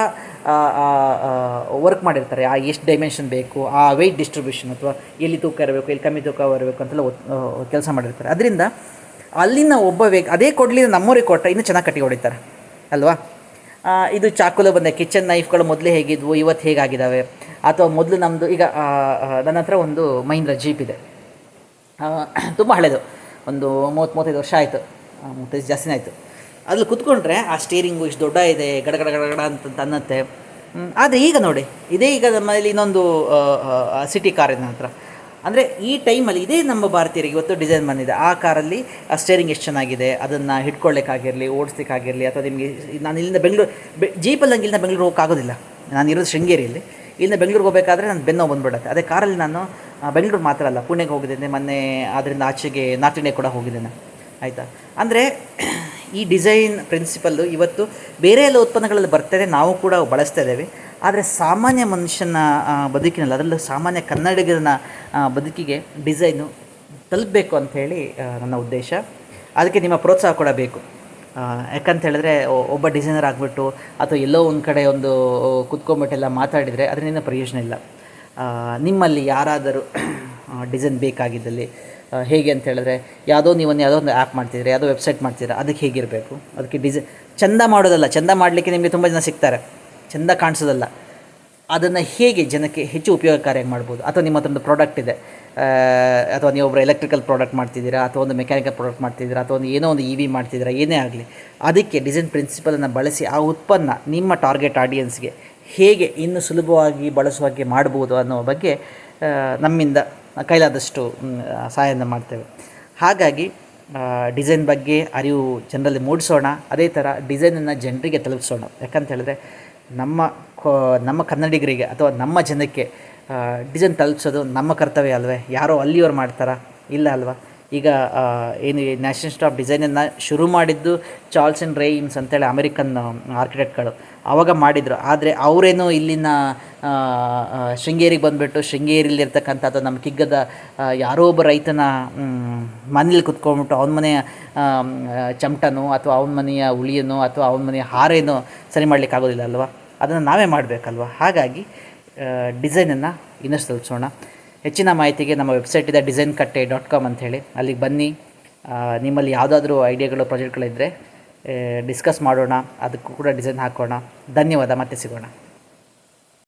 ವರ್ಕ್ ಮಾಡಿರ್ತಾರೆ. ಆ, ಎಷ್ಟು ಡೈಮೆನ್ಷನ್ ಬೇಕು, ಆ ವೆಯ್ಟ್ ಡಿಸ್ಟ್ರಿಬ್ಯೂಷನ್ ಅಥವಾ ಎಲ್ಲಿ ತೂಕ ಇರಬೇಕು, ಎಲ್ಲಿ ಕಮ್ಮಿ ತೂಕ ಬರಬೇಕು ಅಂತೆಲ್ಲ ಕೆಲಸ ಮಾಡಿರ್ತಾರೆ. ಅದರಿಂದ ಅಲ್ಲಿನ ಒಬ್ಬ ವ್ಯಕ್ತಿ, ಅದೇ ಕೊಡ್ಲಿನ ನಮ್ಮೂರಿಗೆ ಕೊಟ್ಟ ಇನ್ನೂ ಚೆನ್ನಾಗಿ ಕಟ್ಟಿ ಹೊಡಿತಾರೆ. ಅಲ್ವಾ? ಇದು ಚಾಕುಲು ಬಂದೆ, ಕಿಚನ್ ನೈಫ್ಗಳು ಮೊದಲೇ ಹೇಗಿದ್ವು, ಇವತ್ತು ಹೇಗಾಗಿದ್ದಾವೆ ಅಥವಾ ಮೊದಲು ನಮ್ಮದು ಈಗ ನನ್ನ ಹತ್ರ ಒಂದು ಮಹೀಂದ್ರ ಜೀಪ್ ಇದೆ. ತುಂಬ ಹಳೆಯದು ಒಂದು ಮೂವತ್ತು ಮೂವತ್ತೈದು ವರ್ಷ ಆಯಿತು. ಮೂವತ್ತೈದು ಜಾಸ್ತಿನೇ ಆಯಿತು. ಅದ್ರಲ್ಲಿ ಕುತ್ಕೊಂಡ್ರೆ ಆ ಸ್ಟೀರಿಂಗು ಇಷ್ಟು ದೊಡ್ಡ ಇದೆ, ಗಡ ಗಡ ಗಡ ಅಂತ ಅನ್ನತ್ತೆ. ಆದರೆ ಈಗ ನೋಡಿ, ಇದೇ ಈಗ ನಮ್ಮಲ್ಲಿ ಇನ್ನೊಂದು ಸಿಟಿ ಕಾರಿನ ಹತ್ರ ಅಂದರೆ ಈ ಟೈಮಲ್ಲಿ ಇದೇ ನಮ್ಮ ಭಾರತೀಯರಿಗೆ ಇವತ್ತು ಡಿಸೈನ್ ಬಂದಿದೆ. ಆ ಕಾರಲ್ಲಿ ಆ ಸ್ಟೇರಿಂಗ್ ಎಷ್ಟು ಚೆನ್ನಾಗಿದೆ, ಅದನ್ನು ಹಿಡ್ಕೊಳ್ಳೋಕ್ಕಾಗಿರಲಿ ಓಡಿಸ್ಲಿಕ್ಕಾಗಿರಲಿ, ಅಥವಾ ನಿಮಗೆ ನಾನು ಇಲ್ಲಿಂದ ಬೆಂಗಳೂರು, ಬೆ ಜೀಪಲ್ಲಿ ನಂಗೆ ಇಲ್ಲಿಂದ ಬೆಂಗಳೂರು ಹೋಗೋಕ್ಕಾಗೋದಿಲ್ಲ. ನಾನು ಇರೋದು ಶೃಂಗೇರಿಯಲ್ಲಿ. ಇಲ್ಲಿಂದ ಬೆಂಗಳೂರಿಗೆ ಹೋಗಬೇಕಾದ್ರೆ ನಾನು ಬೆನ್ನೋ ಬಂದ್ಬಿಡುತ್ತೆ. ಅದೇ ಕಾರಲ್ಲಿ ನಾನು ಬೆಂಗಳೂರು ಮಾತ್ರ ಅಲ್ಲ, ಪುಣೆಗೆ ಹೋಗಿದ್ದೇನೆ, ಮೊನ್ನೆ ಅದರಿಂದ ಆಚೆಗೆ ನಾರ್ತ್ ಕೂಡ ಹೋಗಿದ್ದೇನೆ. ಆಯಿತಾ? ಅಂದರೆ ಈ ಡಿಸೈನ್ ಪ್ರಿನ್ಸಿಪಲ್ಲು ಇವತ್ತು ಬೇರೆ ಎಲ್ಲ ಉತ್ಪನ್ನಗಳಲ್ಲಿ ಬರ್ತದೆ ನಾವು ಕೂಡ ಬಳಸ್ತಾ ಇದ್ದೇವೆ. ಆದರೆ ಸಾಮಾನ್ಯ ಮನುಷ್ಯನ ಬದುಕಿನಲ್ಲಿ, ಅದರಲ್ಲೂ ಸಾಮಾನ್ಯ ಕನ್ನಡಿಗರನ್ನ ಬದುಕಿಗೆ ಡಿಸೈನು ತಲುಪಬೇಕು ಅಂಥೇಳಿ ನನ್ನ ಉದ್ದೇಶ. ಅದಕ್ಕೆ ನಿಮ್ಮ ಪ್ರೋತ್ಸಾಹ ಕೂಡ ಬೇಕು. ಯಾಕಂತ ಹೇಳಿದ್ರೆ ಒಬ್ಬ ಡಿಸೈನರ್ ಆಗಿಬಿಟ್ಟು ಅಥವಾ ಎಲ್ಲೋ ಒಂದು ಕಡೆ ಒಂದು ಕುತ್ಕೊಂಬಿಟ್ಟೆಲ್ಲ ಮಾತಾಡಿದರೆ ಅದರಿಂದ ಪ್ರಯೋಜನ ಇಲ್ಲ. ನಿಮ್ಮಲ್ಲಿ ಯಾರಾದರೂ ಡಿಸೈನ್ ಬೇಕಾಗಿದ್ದಲ್ಲಿ ಹೇಗೆ ಅಂತ ಹೇಳಿದ್ರೆ, ಯಾವುದೋ ನೀವೊಂದು ಯಾವುದೋ ಒಂದು ಆ್ಯಪ್ ಮಾಡ್ತಿದ್ರೆ ಯಾವುದೋ ವೆಬ್ಸೈಟ್ ಮಾಡ್ತೀರಾ ಅದಕ್ಕೆ ಹೇಗಿರಬೇಕು? ಅದಕ್ಕೆ ಡಿಸೈನ್ ಚಂದ ಮಾಡೋದಲ್ಲ, ಚಂದ ಮಾಡಲಿಕ್ಕೆ ನಿಮಗೆ ತುಂಬ ಜನ ಸಿಗ್ತಾರೆ. ಚಂದ ಕಾಣಿಸೋದಲ್ಲ. ಅದನ್ನು ಹೇಗೆ ಜನಕ್ಕೆ ಹೆಚ್ಚು ಉಪಯೋಗಕಾರಿಯಾಗಿ ಮಾಡ್ಬೋದು? ಅಥವಾ ನಿಮ್ಮ ಒಂದು ಪ್ರಾಡಕ್ಟ್ ಇದೆ. ಅಥವಾ ನೀವು ಒಬ್ಬರು ಎಲೆಕ್ಟ್ರಿಕಲ್ ಪ್ರಾಡಕ್ಟ್ ಮಾಡ್ತಿದ್ದೀರಾ, ಅಥವಾ ಒಂದು ಮೆಕ್ಯಾನಿಕಲ್ ಪ್ರಾಡಕ್ಟ್ ಮಾಡ್ತಿದ್ದೀರಾ, ಅಥವಾ ಒಂದು ಏನೋ ಒಂದು ಇ ವಿ ಮಾಡ್ತಿದ್ದೀರಾ, ಏನೇ ಆಗಲಿ, ಅದಕ್ಕೆ ಡಿಸೈನ್ ಪ್ರಿನ್ಸಿಪಲನ್ನು ಬಳಸಿ ಆ ಉತ್ಪನ್ನ ನಿಮ್ಮ ಟಾರ್ಗೆಟ್ ಆಡಿಯನ್ಸ್ಗೆ ಹೇಗೆ ಇನ್ನೂ ಸುಲಭವಾಗಿ ಬಳಸುವ ಹಾಗೆ ಮಾಡ್ಬೋದು ಅನ್ನೋ ಬಗ್ಗೆ ನಮ್ಮಿಂದ ಕೈಲಾದಷ್ಟು ಸಹಾಯವನ್ನು ಮಾಡ್ತೇವೆ. ಹಾಗಾಗಿ ಡಿಸೈನ್ ಬಗ್ಗೆ ಅರಿವು ಜನರಲ್ಲಿ ಮೂಡಿಸೋಣ, ಅದೇ ಥರ ಡಿಸೈನನ್ನು ಜನರಿಗೆ ತಲುಪಿಸೋಣ. ಯಾಕಂತ ಹೇಳಿದ್ರೆ, ನಮ್ಮ ನಮ್ಮ ಕನ್ನಡಿಗರಿಗೆ ಅಥವಾ ನಮ್ಮ ಜನಕ್ಕೆ ಡಿಸೈನ್ ತಲುಪಿಸೋದು ನಮ್ಮ ಕರ್ತವ್ಯ ಅಲ್ವೇ? ಯಾರೋ ಅಲ್ಲಿಯವ್ರು ಮಾಡ್ತಾರಾ? ಇಲ್ಲ ಅಲ್ವಾ? ಈಗ ಏನು ನ್ಯಾಷನಲ್ ಸ್ಟಾಫ್ ಡಿಸೈನನ್ನು ಶುರು ಮಾಡಿದ್ದು ಚಾರ್ಲ್ಸ್ ಆ್ಯಂಡ್ ರೇಯಿಮ್ಸ್ ಅಂತೇಳಿ ಅಮೆರಿಕನ್ ಆರ್ಕಿಟೆಕ್ಟ್ಗಳು. ಆವಾಗ ಮಾಡಿದರು. ಆದರೆ ಅವರೇನು ಇಲ್ಲಿನ ಶೃಂಗೇರಿಗೆ ಬಂದುಬಿಟ್ಟು ಶೃಂಗೇರಿಲಿರ್ತಕ್ಕಂಥ ಅಥವಾ ನಮ್ಮ ಕಿಗ್ಗದ ಯಾರೋ ಒಬ್ಬ ರೈತನ ಮನೇಲಿ ಕುತ್ಕೊಂಡ್ಬಿಟ್ಟು ಅವನ ಮನೆಯ ಚಮಟನೋ ಅಥವಾ ಅವನ ಮನೆಯ ಉಳಿಯನೋ ಅಥವಾ ಅವನ ಮನೆಯ ಹಾರೇನೋ ಸರಿ ಮಾಡಲಿಕ್ಕೆ ಆಗೋದಿಲ್ಲ ಅಲ್ವಾ? ಅದನ್ನು ನಾವೇ ಮಾಡಬೇಕಲ್ವ? ಹಾಗಾಗಿ ಡಿಸೈನನ್ನು ಇನ್ನಷ್ಟು ತಲುಪಿಸೋಣ ಹೆಚ್ಚಿನ ಮಾಹಿತಿಗೆ ನಮ್ಮ ವೆಬ್ಸೈಟ್ ಇದೆ ಡಿಸೈನ್ ಕಟ್ಟೆ ಡಾಟ್ ಕಾಮ್ ಅಂಥೇಳಿ ಅಲ್ಲಿಗೆ ಬನ್ನಿ. ನಿಮ್ಮಲ್ಲಿ ಯಾವುದಾದ್ರೂ ಐಡಿಯಾಗಳು ಪ್ರಾಜೆಕ್ಟ್ಗಳಿದ್ದರೆ ಡಿಸ್ಕಸ್ ಮಾಡೋಣ ಅದಕ್ಕೂ ಕೂಡ ಡಿಸೈನ್ ಹಾಕೋಣ. ಧನ್ಯವಾದ ಮತ್ತೆ ಸಿಗೋಣ.